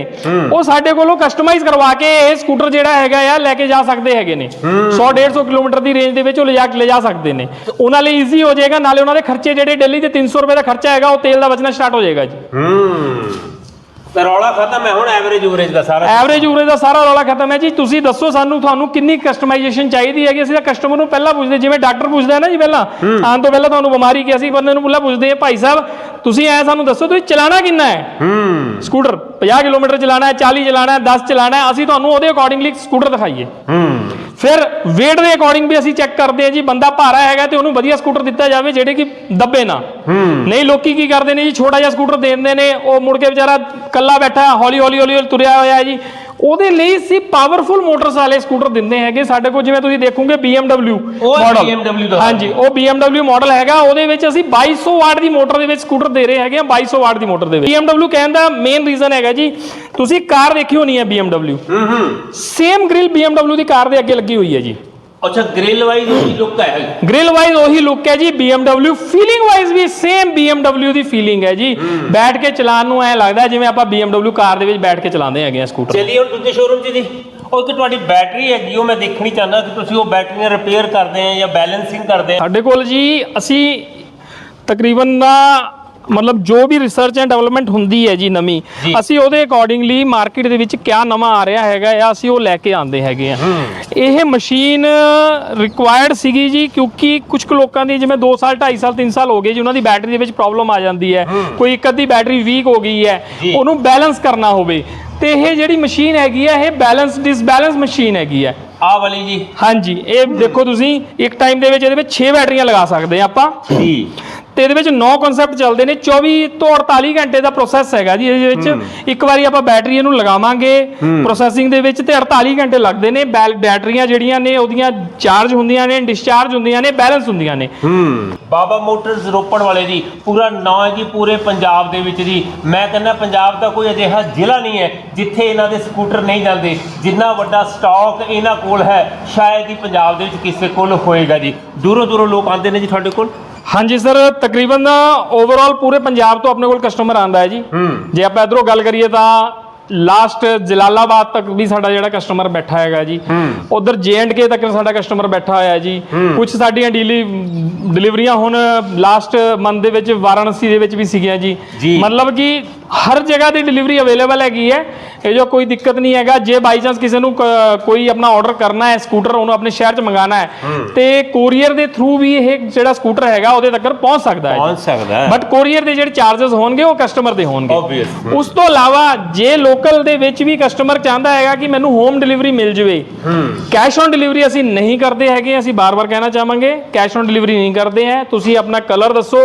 ਉਹ ਸਾਡੇ ਕੋਲੋਂ ਕਸਟਮਾਈਜ਼ ਕਰਵਾ ਕੇ ਇਹ ਸਕੂਟਰ ਜਿਹੜਾ ਹੈਗਾ ਆ ਲੈ ਕੇ ਜਾ ਸਕਦੇ ਹੈਗੇ ਨੇ। 100 150 ਕਿਲੋਮੀਟਰ ਦੀ ਰੇਂਜ ਦੇ ਵਿੱਚ ਉਹ ਲਿਜਾ ਕੇ ਲਿਜਾ ਸਕਦੇ ਨੇ। ਉਹਨਾਂ ਲਈ ਈਜ਼ੀ ਹੋ ਜਾਏਗਾ ਨਾਲੇ ਉਹਨਾਂ ਦੇ ਖਰਚੇ ਜਿਹੜੇ ਦਿੱਲੀ ਦੇ 300 ਰੁਪਏ ਦਾ ਖਰਚਾ ਹੈਗਾ ਉਹ ਤੇਲ ਦਾ ਬਚਣਾ ਸਟਾਰਟ ਹੋ ਜਾਏਗਾ ਜੀ। ਹੂੰ। ਤੇ ਰੌਲਾ ਖਤਮ ਹੈ ਹੁਣ ਐਵਰੇਜ ਉਵਰੇਜ ਦਾ ਸਾਰਾ ਐਵਰੇਜ ਉਰੇ ਦਾ ਸਾਰਾ ਰੌਲਾ ਖਤਮ ਹੈ ਜੀ ਤੁਸੀਂ ਦੱਸੋ ਸਾਨੂੰ ਤੁਹਾਨੂੰ ਕਿੰਨੀ ਕਸਟਮਾਈਜੇਸ਼ਨ ਚਾਹੀਦੀ ਹੈਗੀ? ਅਸੀਂ ਤਾਂ ਕਸਟਮਰ ਨੂੰ ਪਹਿਲਾਂ ਪੁੱਛਦੇ ਜਿਵੇਂ ਡਾਕਟਰ ਪੁੱਛਦਾ ਹੈ ਨਾ ਜੀ ਪਹਿਲਾਂ। ਆਉਣ ਤੋਂ ਪਹਿਲਾਂ ਤੁਹਾਨੂੰ ਬਿਮਾਰੀ ਕੀ ਅਸੀਂ ਬੰਦੇ ਨੂੰ ਪਹਿਲਾਂ ਪੁੱਛਦੇ ਹਾਂ ਭਾਈ ਸਾਹਿਬ ਤੁਸੀਂ ਐ ਸਾਨੂੰ ਦੱਸੋ ਤੁਸੀਂ ਚਲਾਣਾ ਕਿੰਨਾ ਹੈ? ਹੂੰ। ਸਕੂਟਰ 50 ਕਿਲੋਮੀਟਰ ਚਲਾਣਾ ਹੈ 40 ਚਲਾਣਾ ਹੈ 10 ਚਲਾਣਾ ਹੈ ਅਸੀਂ ਤੁਹਾਨੂੰ ਉਹਦੇ ਅਕੋਰਡਿੰਗਲੀ ਸਕੂਟਰ ਦਿਖਾਈਏ। ਹੂੰ। ਫਿਰ weight ਦੇ ਅਕੋਰਡਿੰਗ ਵੀ ਅਸੀਂ ਚੈੱਕ ਕਰਦੇ ਹਾਂ ਜੀ ਬੰਦਾ ਭਾਰਾ ਹੈਗਾ ਤੇ ਉਹਨੂੰ ਵਧੀਆ ਸਕੂਟਰ ਦਿੱਤਾ ਜਾਵੇ ਜਿਹੜੇ ਕਿ ਦੱਬੇ ਨਾ। ਨਹੀਂ ਲੋਕੀ ਕੀ ਕਰਦੇ ਨੇ ਜੀ ਛੋਟਾ ਜਿਹਾ ਸਕੂਟਰ ਦੇ ਦਿੰਦੇ ਨੇ ਉਹ ਮੁੜ ਕੇ ਵਿਚਾਰਾ ਕੱਲਾ ਬੈਠਾ ਹੌਲੀ ਹੌਲੀ ਹੌਲੀ ਹੌਲੀ ਤੁਰਿਆ ਹੋਇਆ ਹੈ ਜੀ। ਉਹਦੇ ਲਈ ਸੀ ਪਾਵਰਫੁਲ ਮੋਟਰਸ ਵਾਲੇ ਸਕੂਟਰ ਦਿੰਦੇ ਹੈਗੇ। ਸਾਡੇ ਕੋਲ ਜਿਵੇਂ ਤੁਸੀਂ ਦੇਖੋਗੇ BMW ਉਹ model। BMW ਦਾ। ਹਾਂਜੀ ਉਹ BMW ਮਾਡਲ ਹੈਗਾ। ਉਹਦੇ ਵਿੱਚ ਅਸੀਂ 2200 ਵਾਟ ਦੀ ਮੋਟਰ ਦੇ ਵਿੱਚ ਸਕੂਟਰ ਦੇ ਰਹੇ ਹੈਗੇ ਆ 2200 ਵਾਟ ਦੀ ਮੋਟਰ ਦੇ ਵਿੱਚ। BMW ਕਹਿਣ ਦਾ ਮੇਨ ਰੀਜ਼ਨ ਹੈਗਾ ਜੀ ਤੁਸੀਂ ਕਾਰ ਦੇਖੀ ਹੋਣੀ ਹੈ BMW ਹੂੰ ਹੂੰ। ਸੇਮ ਗ੍ਰਿਲ BMW ਦੀ ਕਾਰ ਦੇ ਅੱਗੇ ਲੱਗੀ ਹੋਈ ਹੈ ਜੀ। ਅੱਛਾ ਗ੍ਰਿਲ ਵਾਈਜ਼ ਉਹਦੀ ਲੁੱਕ ਹੈ ਗ੍ਰਿਲ ਵਾਈਜ਼ ਉਹੀ ਲੁੱਕ ਹੈ ਜੀ BMW ਫੀਲਿੰਗ ਵਾਈਜ਼ ਵੀ ਸੇਮ BMW ਦੀ ਫੀਲਿੰਗ ਹੈ ਜੀ। ਬੈਠ ਕੇ ਚਲਾਉਣ ਨੂੰ ਐ ਲੱਗਦਾ ਜਿਵੇਂ ਆਪਾਂ BMW ਕਾਰ ਦੇ ਵਿੱਚ ਬੈਠ ਕੇ ਚਲਾਉਂਦੇ ਹੈਗੇ ਆ ਸਕੂਟਰ ਚਲਿਏ ਹੁਣ ਦੂਜੇ ਸ਼ੋਰੂਮ 'ਚ ਜੀ। ਉਹ ਇੱਕ ਤੁਹਾਡੀ ਬੈਟਰੀ ਹੈਗੀ ਉਹ ਮੈਂ ਦੇਖਣੀ ਚਾਹੁੰਦਾ ਕਿ ਤੁਸੀਂ ਉਹ ਬੈਟਰੀਆਂ ਰਿਪੇਅਰ ਕਰਦੇ ਆ ਜਾਂ ਬੈਲੈਂਸਿੰਗ ਕਰਦੇ ਆ। ਸਾਡੇ ਕੋਲ ਜੀ ਅਸੀਂ ਤਕਰੀਬਨ ਨਾ ਮਤਲਬ ਜੋ ਵੀ ਰਿਸਰਚ ਐਂਡ ਡਿਵੈਲਪਮੈਂਟ ਹੁੰਦੀ ਹੈ ਜੀ ਨਵੀਂ। ਅਸੀਂ ਉਹਦੇ ਅਕੋਰਡਿੰਗਲੀ ਮਾਰਕੀਟ ਦੇ ਵਿੱਚ ਕਿਆ ਨਵਾਂ ਆ ਰਿਹਾ ਹੈਗਾ ਆ ਅਸੀਂ ਉਹ ਲੈ ਕੇ ਆਂਦੇ ਹੈਗੇ ਆ। ਇਹ ਮਸ਼ੀਨ ਰਿਕੁਆਇਰਡ ਸੀਗੀ ਜੀ ਕਿਉਂਕਿ ਕੁਝ ਕੁ ਲੋਕਾਂ ਦੀ ਜਿਵੇਂ 2 ਸਾਲ 2.5 ਸਾਲ 3 ਸਾਲ ਹੋ ਗਏ ਜੀ ਉਹਨਾਂ ਦੀ ਬੈਟਰੀ ਦੇ ਵਿੱਚ ਪ੍ਰੋਬਲਮ ਆ ਜਾਂਦੀ ਹੈ। ਕੋਈ ਇੱਕ ਅੱਧੀ ਬੈਟਰੀ ਵੀਕ ਹੋ ਗਈ ਹੈ। ਉਹਨੂੰ ਬੈਲੈਂਸ ਕਰਨਾ ਹੋਵੇ। ਤੇ ਇਹ ਜਿਹੜੀ ਮਸ਼ੀਨ ਹੈਗੀ ਹੈ ਇਹ ਬੈਲੈਂਸ ਡਿਸਬੈਲੈਂਸ ਮਸ਼ੀਨ ਹੈਗੀ ਹੈ। ਆਹ ਵਾਲੀ ਜੀ। ਹਾਂਜੀ ਇਹ ਦੇਖੋ ਤੁਸੀਂ ਇੱਕ ਟਾਈਮ ਦੇ ਵਿੱਚ ਇਹਦੇ ਵਿੱਚ 6 ਬੈਟਰੀਆਂ ਲਗਾ ਸਕਦੇ ਆ ਆਪਾਂ। ਜੀ। ਤੇ ਇਹਦੇ ਵਿੱਚ 9 ਕਨਸੈਪਟ ਚੱਲਦੇ ਨੇ 24 ਤੋਂ 48 ਘੰਟੇ ਦਾ ਪ੍ਰੋਸੈਸ ਹੈਗਾ ਜੀ ਇਹਦੇ ਵਿੱਚ ਇੱਕ ਵਾਰੀ ਆਪਾਂ ਬੈਟਰੀ ਇਹਨੂੰ ਲਗਾਵਾਂਗੇ ਪ੍ਰੋਸੈਸਿੰਗ ਦੇ ਵਿੱਚ ਤੇ 48 ਘੰਟੇ ਲੱਗਦੇ ਨੇ ਬੈਟਰੀਆਂ ਜਿਹੜੀਆਂ ਨੇ ਉਹਦੀਆਂ ਚਾਰਜ ਹੁੰਦੀਆਂ ਨੇ ਡਿਸਚਾਰਜ ਹੁੰਦੀਆਂ ਨੇ ਬੈਲੈਂਸ ਹੁੰਦੀਆਂ ਨੇ। ਬਾਬਾ ਮੋਟਰਸ ਰੋਪੜ ਵਾਲੇ ਜੀ ਪੂਰਾ ਨਾਂ ਹੈ ਜੀ ਪੂਰੇ ਪੰਜਾਬ ਦੇ ਵਿੱਚ ਜੀ। ਮੈਂ ਕਹਿੰਦਾ ਪੰਜਾਬ ਦਾ ਕੋਈ ਅਜਿਹਾ ਜ਼ਿਲ੍ਹਾ ਨਹੀਂ ਹੈ ਜਿੱਥੇ ਇਹਨਾਂ ਦੇ ਸਕੂਟਰ ਨਹੀਂ ਜਾਂਦੇ ਜਿੰਨਾ ਵੱਡਾ ਸਟਾਕ ਇਹਨਾਂ ਕੋਲ ਹੈ ਸ਼ਾਇਦ ਹੀ ਪੰਜਾਬ ਦੇ ਵਿੱਚ ਕਿਸੇ ਕੋਲ ਹੋਏਗਾ ਜੀ। ਦੂਰੋਂ ਦੂਰੋਂ ਲੋਕ ਆਉਂਦੇ ਨੇ ਜੀ ਤੁਹਾਡੇ ਕੋਲ? ਹਾਂਜੀ ਸਰ ਤਕਰੀਬਨ ਓਵਰਆਲ ਪੂਰੇ ਪੰਜਾਬ ਤੋਂ ਆਪਣੇ ਕੋਲ ਕਸਟਮਰ ਆਂਦਾ ਹੈ ਜੀ। ਜੇ ਆਪਾਂ ਇਧਰੋਂ ਗੱਲ ਕਰੀਏ ਤਾਂ ਲਾਸਟ ਜਲਾਲਾਬਾਦ ਤੱਕ ਵੀ ਸਾਡਾ ਜਿਹੜਾ ਕਸਟਮਰ ਬੈਠਾ ਹੈਗਾ ਜੀ। ਉਧਰ ਕੇ ਤੱਕ ਸਾਡਾ ਕਸਟਮਰ ਬੈਠਾ ਹੋਇਆ ਹੈ। ਜੀ ਕੁਝ ਸਾਡੀਆਂ ਡੀਲੀ ਡਿਲੀਵਰੀਆਂ ਹੁਣ ਲਾਸਟ ਮੰਥ ਦੇ ਵਿੱਚ ਵਾਰਾਣਸੀ ਦੇ ਵਿੱਚ ਵੀ ਸੀਗੀਆਂ ਜੀ। ਮਤਲਬ ਕਿ ਹਰ ਜਗ੍ਹਾ ਦੀ ਡਿਲੀਵਰੀ ਅਵੇਲੇਬਲ ਹੈਗੀ ਹੈ। ਇਹ ਜੋ ਕੋਈ ਦਿੱਕਤ ਨਹੀਂ ਹੈਗਾ ਜੇ ਬਾਈ ਚਾਂਸ ਕਿਸੇ ਨੂੰ ਕ- ਕੋਈ ਆਪਣਾ ਆਰਡਰ ਕਰਨਾ ਹੈ ਸਕੂਟਰ ਉਹਨੂੰ ਆਪਣੇ ਸ਼ਹਿਰ 'ਚ ਮੰਗਾਣਾ ਹੈ ਤੇ ਕੋਰੀਅਰ ਦੇ ਥਰੂ ਵੀ ਇਹ ਜਿਹੜਾ ਸਕੂਟਰ ਹੈਗਾ ਉਹਦੇ ਤੱਕ ਪਹੁੰਚ ਸਕਦਾ ਹੈ। ਪਹੁੰਚ ਸਕਦਾ ਹੈ। ਬਟ ਕੋਰੀਅਰ ਦੇ ਜਿਹੜੇ ਚਾਰजेस ਹੋਣਗੇ ਉਹ ਕਸਟਮਰ ਦੇ ਹੋਣਗੇ। Obvious. ਉਸ ਤੋਂ ਇਲਾਵਾ ਜੇ ਲੋਕਲ ਦੇ ਵਿੱਚ ਵੀ ਕਸਟਮਰ ਚਾਹੁੰਦਾ ਹੈਗਾ ਕਿ ਮੈਨੂੰ ਹੋਮ ਡਿਲੀਵਰੀ ਮਿਲ ਜਵੇ ਕੈਸ਼ ਔਨ ਡਿਲੀਵਰੀ ਅਸੀਂ ਨਹੀਂ ਕਰਦੇ ਹੈਗੇ ਅਸੀਂ ਬਾਰ-ਬਾਰ ਕਹਿਣਾ ਚਾਹਾਂਗੇ ਕੈਸ਼ ਔਨ ਡਿਲੀਵਰੀ ਨਹੀਂ ਕਰਦੇ ਹੈ। ਤੁਸੀਂ ਆਪਣਾ ਕਲਰ ਦੱਸੋ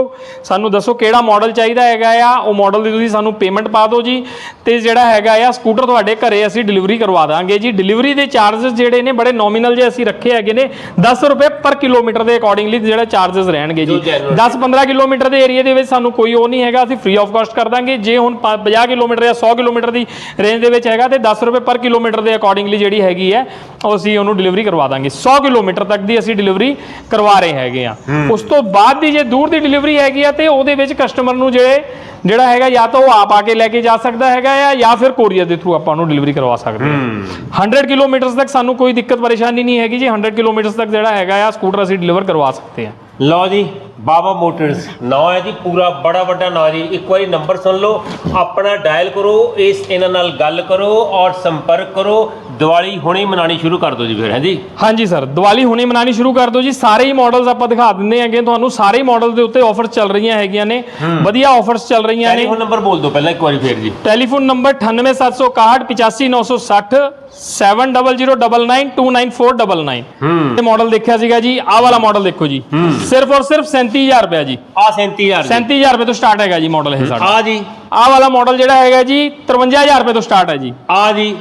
ਸਾਨੂੰ ਦੱਸੋ ਕਿਹੜਾ ਮਾਡਲ ਚਾਹੀਦਾ ਹੈਗਾ ਆ ਉਹ ਮਾਡਲ ਦੀ ਤੁਸੀਂ ਸਾਨੂੰ ਸਾਨੂੰ ਪੇਮੈਂਟ ਪਾ ਦਿਓ ਜੀ ਤੇ ਜਿਹੜਾ ਹੈਗਾ ਆ ਸਕੂਟਰ ਤੁਹਾਡੇ ਘਰੇ ਅਸੀਂ ਡਿਲੀਵਰੀ ਕਰਵਾ ਦਾਂਗੇ ਜੀ। ਡਿਲੀਵਰੀ ਦੇ ਚਾਰजेस ਜਿਹੜੇ ਨੇ ਬੜੇ ਨੋਮੀਨਲ ਜੇ ਅਸੀਂ ਰੱਖੇ ਹੈਗੇ ਨੇ। 10 ਰੁਪਏ ਪਰ ਕਿਲੋਮੀਟਰ ਦੇ ਅਕੋਰਡਿੰਗਲੀ ਜਿਹੜਾ ਚਾਰजेस ਰਹਿਣਗੇ ਜੀ। 10-15 ਕਿਲੋਮੀਟਰ ਦੇ ਏਰੀਆ ਦੇ ਵਿੱਚ ਸਾਨੂੰ ਕੋਈ ਉਹ ਨਹੀਂ ਹੈਗਾ ਅਸੀਂ ਫ੍ਰੀ ਆਫ ਕਾਸਟ ਕਰ ਦਾਂਗੇ। ਜੇ ਹੁਣ 50 ਕਿਲੋਮੀਟਰ ਜਾਂ 100 ਕਿਲੋਮੀਟਰ ਦੀ ਰੇਂਜ ਦੇ ਵਿੱਚ ਹੈਗਾ ਤੇ 10 ਰੁਪਏ ਪਰ ਕਿਲੋਮੀਟਰ ਦੇ ਅਕੋਰਡਿੰਗਲੀ ਜਿਹੜੀ ਹੈਗੀ ਹੈ ਉਹ ਅਸੀਂ ਉਹਨੂੰ ਡਿਲੀਵਰੀ ਕਰਵਾ ਦਾਂਗੇ। 100 ਕਿਲੋਮੀਟਰ ਤੱਕ ਦੀ ਅਸੀਂ ਡਿਲੀਵਰੀ ਕਰਵਾ ਰਹੇ ਹੈਗੇ ਆ ਉਸ ਤੋਂ ਬਾਅਦ ਦੀ ਜੇ ਦੂਰ ਦੀ ਡਿਲੀਵਰੀ ਹੈਗੀ ਆ ਤੇ ਉਹਦੇ ਵਿੱਚ ਕਸਟਮਰ ਨੂੰ ਜਿਹੜੇ ਜਿਹੜਾ ਹੈਗਾ ਜਾਂ ਤਾਂ ਉਹ ਆਪ ਆ ਕੇ ਲੈ ਕੇ ਜਾ ਸਕਦਾ ਹੈਗਾ ਆ ਜਾਂ ਫਿਰ ਕੋਰੀਅਰ ਦੇ ਥਰੂ ਆਪਾਂ ਉਹਨੂੰ ਡਿਲੀਵਰੀ ਕਰਵਾ ਸਕਦੇ ਹਾਂ। 100 ਕਿਲੋਮੀਟਰ ਤੱਕ ਸਾਨੂੰ ਕੋਈ ਦਿੱਕਤ ਪਰੇਸ਼ਾਨੀ ਨਹੀਂ ਹੈਗੀ ਜੀ। 100 ਕਿਲੋਮੀਟਰ ਤੱਕ ਜਿਹੜਾ ਹੈਗਾ ਆ ਸਕੂਟਰ ਅਸੀਂ ਡਿਲੀਵਰ ਕਰਵਾ ਸਕਦੇ ਹਾਂ। ਲਓ ਜੀ ਬਾਬਾ ਮੋਟਰਸ। ਨਾਂ ਹੈ ਜੀ ਪੂਰਾ ਬੜਾ ਵੱਡਾ ਨਾਂ ਜੀ। ਇੱਕ ਵਾਰੀ ਨੰਬਰ ਸੁਣ ਲਓ ਆਪਣਾ ਡਾਇਲ ਕਰੋ ਇਸ ਇਹਨਾਂ ਨਾਲ ਗੱਲ ਕਰੋ ਔਰ ਸੰਪਰਕ ਕਰੋ। ਦੀਵਾਲੀ ਹੁਣੇ ਮਨਾਣੀ ਸ਼ੁਰੂ ਕਰ ਦਿਓ ਜੀ ਫਿਰ ਹੈ ਜੀ ਹਾਂਜੀ ਸਰ ਦੀਵਾਲੀ ਹੁਣੇ ਮਨਾਣੀ ਸ਼ੁਰੂ ਕਰ ਦਿਓ ਜੀ। ਸਾਰੇ ਹੀ ਮਾਡਲਸ ਆਪਾਂ ਦਿਖਾ ਦਿੰਦੇ ਹੈਗੇ ਤੁਹਾਨੂੰ ਸਾਰੇ ਹੀ ਮਾਡਲ ਦੇ ਉੱਤੇ ਆਫਰਸ ਚੱਲ ਰਹੀਆਂ ਹੈਗੀਆਂ ਨੇ। ਵਧੀਆ ਆਫਰਸ ਚੱਲ ਰਹੀਆਂ ਨੇ। ਟੈਲੀਫੋਨ ਨੰਬਰ ਬੋਲ ਦਿਓ ਪਹਿਲਾਂ ਇੱਕ ਵਾਰੀ ਫੇਰ ਜੀ। ਟੈਲੀਫੋਨ ਨੰਬਰ 98761 85960 700999299499 ਹੂੰ। ਇਹ ਮਾਡਲ ਦੇਖਿਆ ਸੀਗਾ ਜੀ ਆਹ ਵਾਲਾ ਮਾਡਲ ਦੇਖੋ ਜੀ। ਸਿਰਫ ਔਰ ਸਿਰਫ 37000 ਰੁਪਏ ਜੀ। ਆ 37000 ਜੀ। 37000 ਰੁਪਏ ਤੋਂ ਸਟਾਰਟ ਹੈਗਾ ਜੀ ਮਾਡਲ ਇਹ ਸਾਡਾ। ਆ ਜੀ। ਆਹ ਵਾਲਾ ਮਾਡਲ ਜਿਹੜਾ ਹੈਗਾ ਜੀ 53000 ਰੁਪਏ ਤੋਂ ਸਟਾਰਟ ਹੈ ਜੀ। ਆ ਜੀ।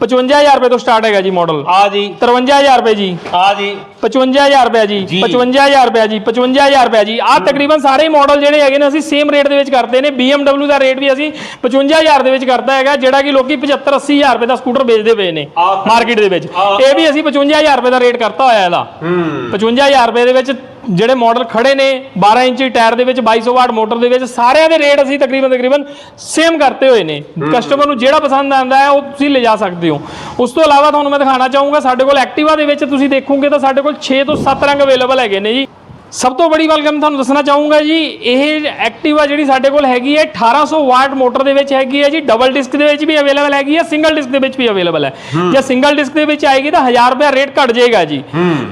55000 ਰੁਪਏ ਤੋਂ ਸਟਾਰਟ ਹੈਗਾ ਜੀ ਮਾਡਲ ਆ ਜੀ। 53000 ਰੁਪਏ ਜੀ। ਆ ਜੀ। 55000 ਰੁਪਏ ਜੀ। ਜੀ। 55000 ਰੁਪਏ ਜੀ। 55000 ਰੁਪਏ ਜੀ। ਆਹ ਤਕਰੀਬਨ ਸਾਰੇ ਮਾਡਲ ਜਿਹੜੇ ਹੈਗੇ ਨੇ ਅਸੀਂ ਸੇਮ ਰੇਟ ਦੇ ਵਿੱਚ ਕਰਦੇ ਨੇ। BMW ਦਾ ਰੇਟ ਵੀ ਅਸੀਂ 55000 ਦੇ ਵਿੱਚ ਕਰਦਾ ਹੈਗਾ ਜਿਹੜਾ ਕਿ ਲੋਕੀ 75 80000 ਰੁਪਏ ਦਾ ਸਕੂਟਰ ਵੇਚਦੇ ਪਏ ਨੇ। ਮਾਰਕੀਟ ਦੇ ਵਿੱਚ। ਇਹ ਵੀ ਅਸੀਂ 55000 ਰੁਪਏ ਦਾ ਰੇਟ ਕਰਤਾ ਹੋਇਆ ਇਹਦਾ। ਹੂੰ। 55000 ਰੁਪਏ ਦੇ ਵਿੱਚ ਜਿਹੜੇ ਮਾਡਲ ਖੜੇ ਨੇ 12 ਇੰਚੀ ਟਾਇਰ ਦੇ ਵਿੱਚ 2200 ਵਾਟ ਮੋਟਰ ਦੇ ਵਿੱਚ ਸਾਰਿਆਂ ਦੇ ਰੇਟ ਅਸੀਂ ਤਕਰੀਬਨ ਤਕਰੀਬਨ ਸੇਮ ਕਰਤੇ ਹੋਏ ਨੇ। ਕਸਟਮਰ ਨੂੰ ਜਿਹੜਾ ਪਸੰਦ ਆਂਦਾ ਹੈ ਉਹ ਤੁਸੀਂ ਲੈ ਜਾ ਸਕਦੇ ਹੋ। ਉਸ ਤੋਂ ਇਲਾਵਾ ਤੁਹਾਨੂੰ ਮੈਂ ਦਿਖਾਣਾ ਚਾਹੂੰਗਾ ਸਾਡੇ ਕੋਲ ਐਕਟਿਵਾ ਦੇ ਵਿੱਚ ਤੁਸੀਂ ਦੇਖੋਗੇ ਤਾਂ ਸਾਡੇ ਕੋਲ 6 ਤੋਂ 7 ਰੰਗ ਅਵੇਲੇਬਲ ਹੈਗੇ ਨੇ ਜੀ। ਸਭ ਤੋਂ ਬੜੀ ਗੱਲ ਮੈਂ ਤੁਹਾਨੂੰ ਦੱਸਣਾ ਚਾਹੂੰਗਾ ਜੀ ਇਹ ਐਕਟਿਵਾ ਜਿਹੜੀ ਸਾਡੇ ਕੋਲ ਹੈਗੀ ਹੈ 1800 ਵਾਟ ਮੋਟਰ ਦੇ ਵਿੱਚ ਹੈਗੀ ਹੈ ਜੀ ਡਬਲ ਡਿਸਕ ਦੇ ਵਿੱਚ ਵੀ ਅਵੇਲੇਬਲ ਹੈਗੀ ਹੈ ਸਿੰਗਲ ਡਿਸਕ ਦੇ ਵਿੱਚ ਵੀ ਅਵੇਲੇਬਲ ਹੈ। ਜੇ ਸਿੰਗਲ ਡਿਸਕ ਦੇ ਵਿੱਚ ਆਏਗੀ ਤਾਂ 1000 ਰੁਪਏ ਰੇਟ ਘਟ ਜਾਏਗਾ ਜੀ।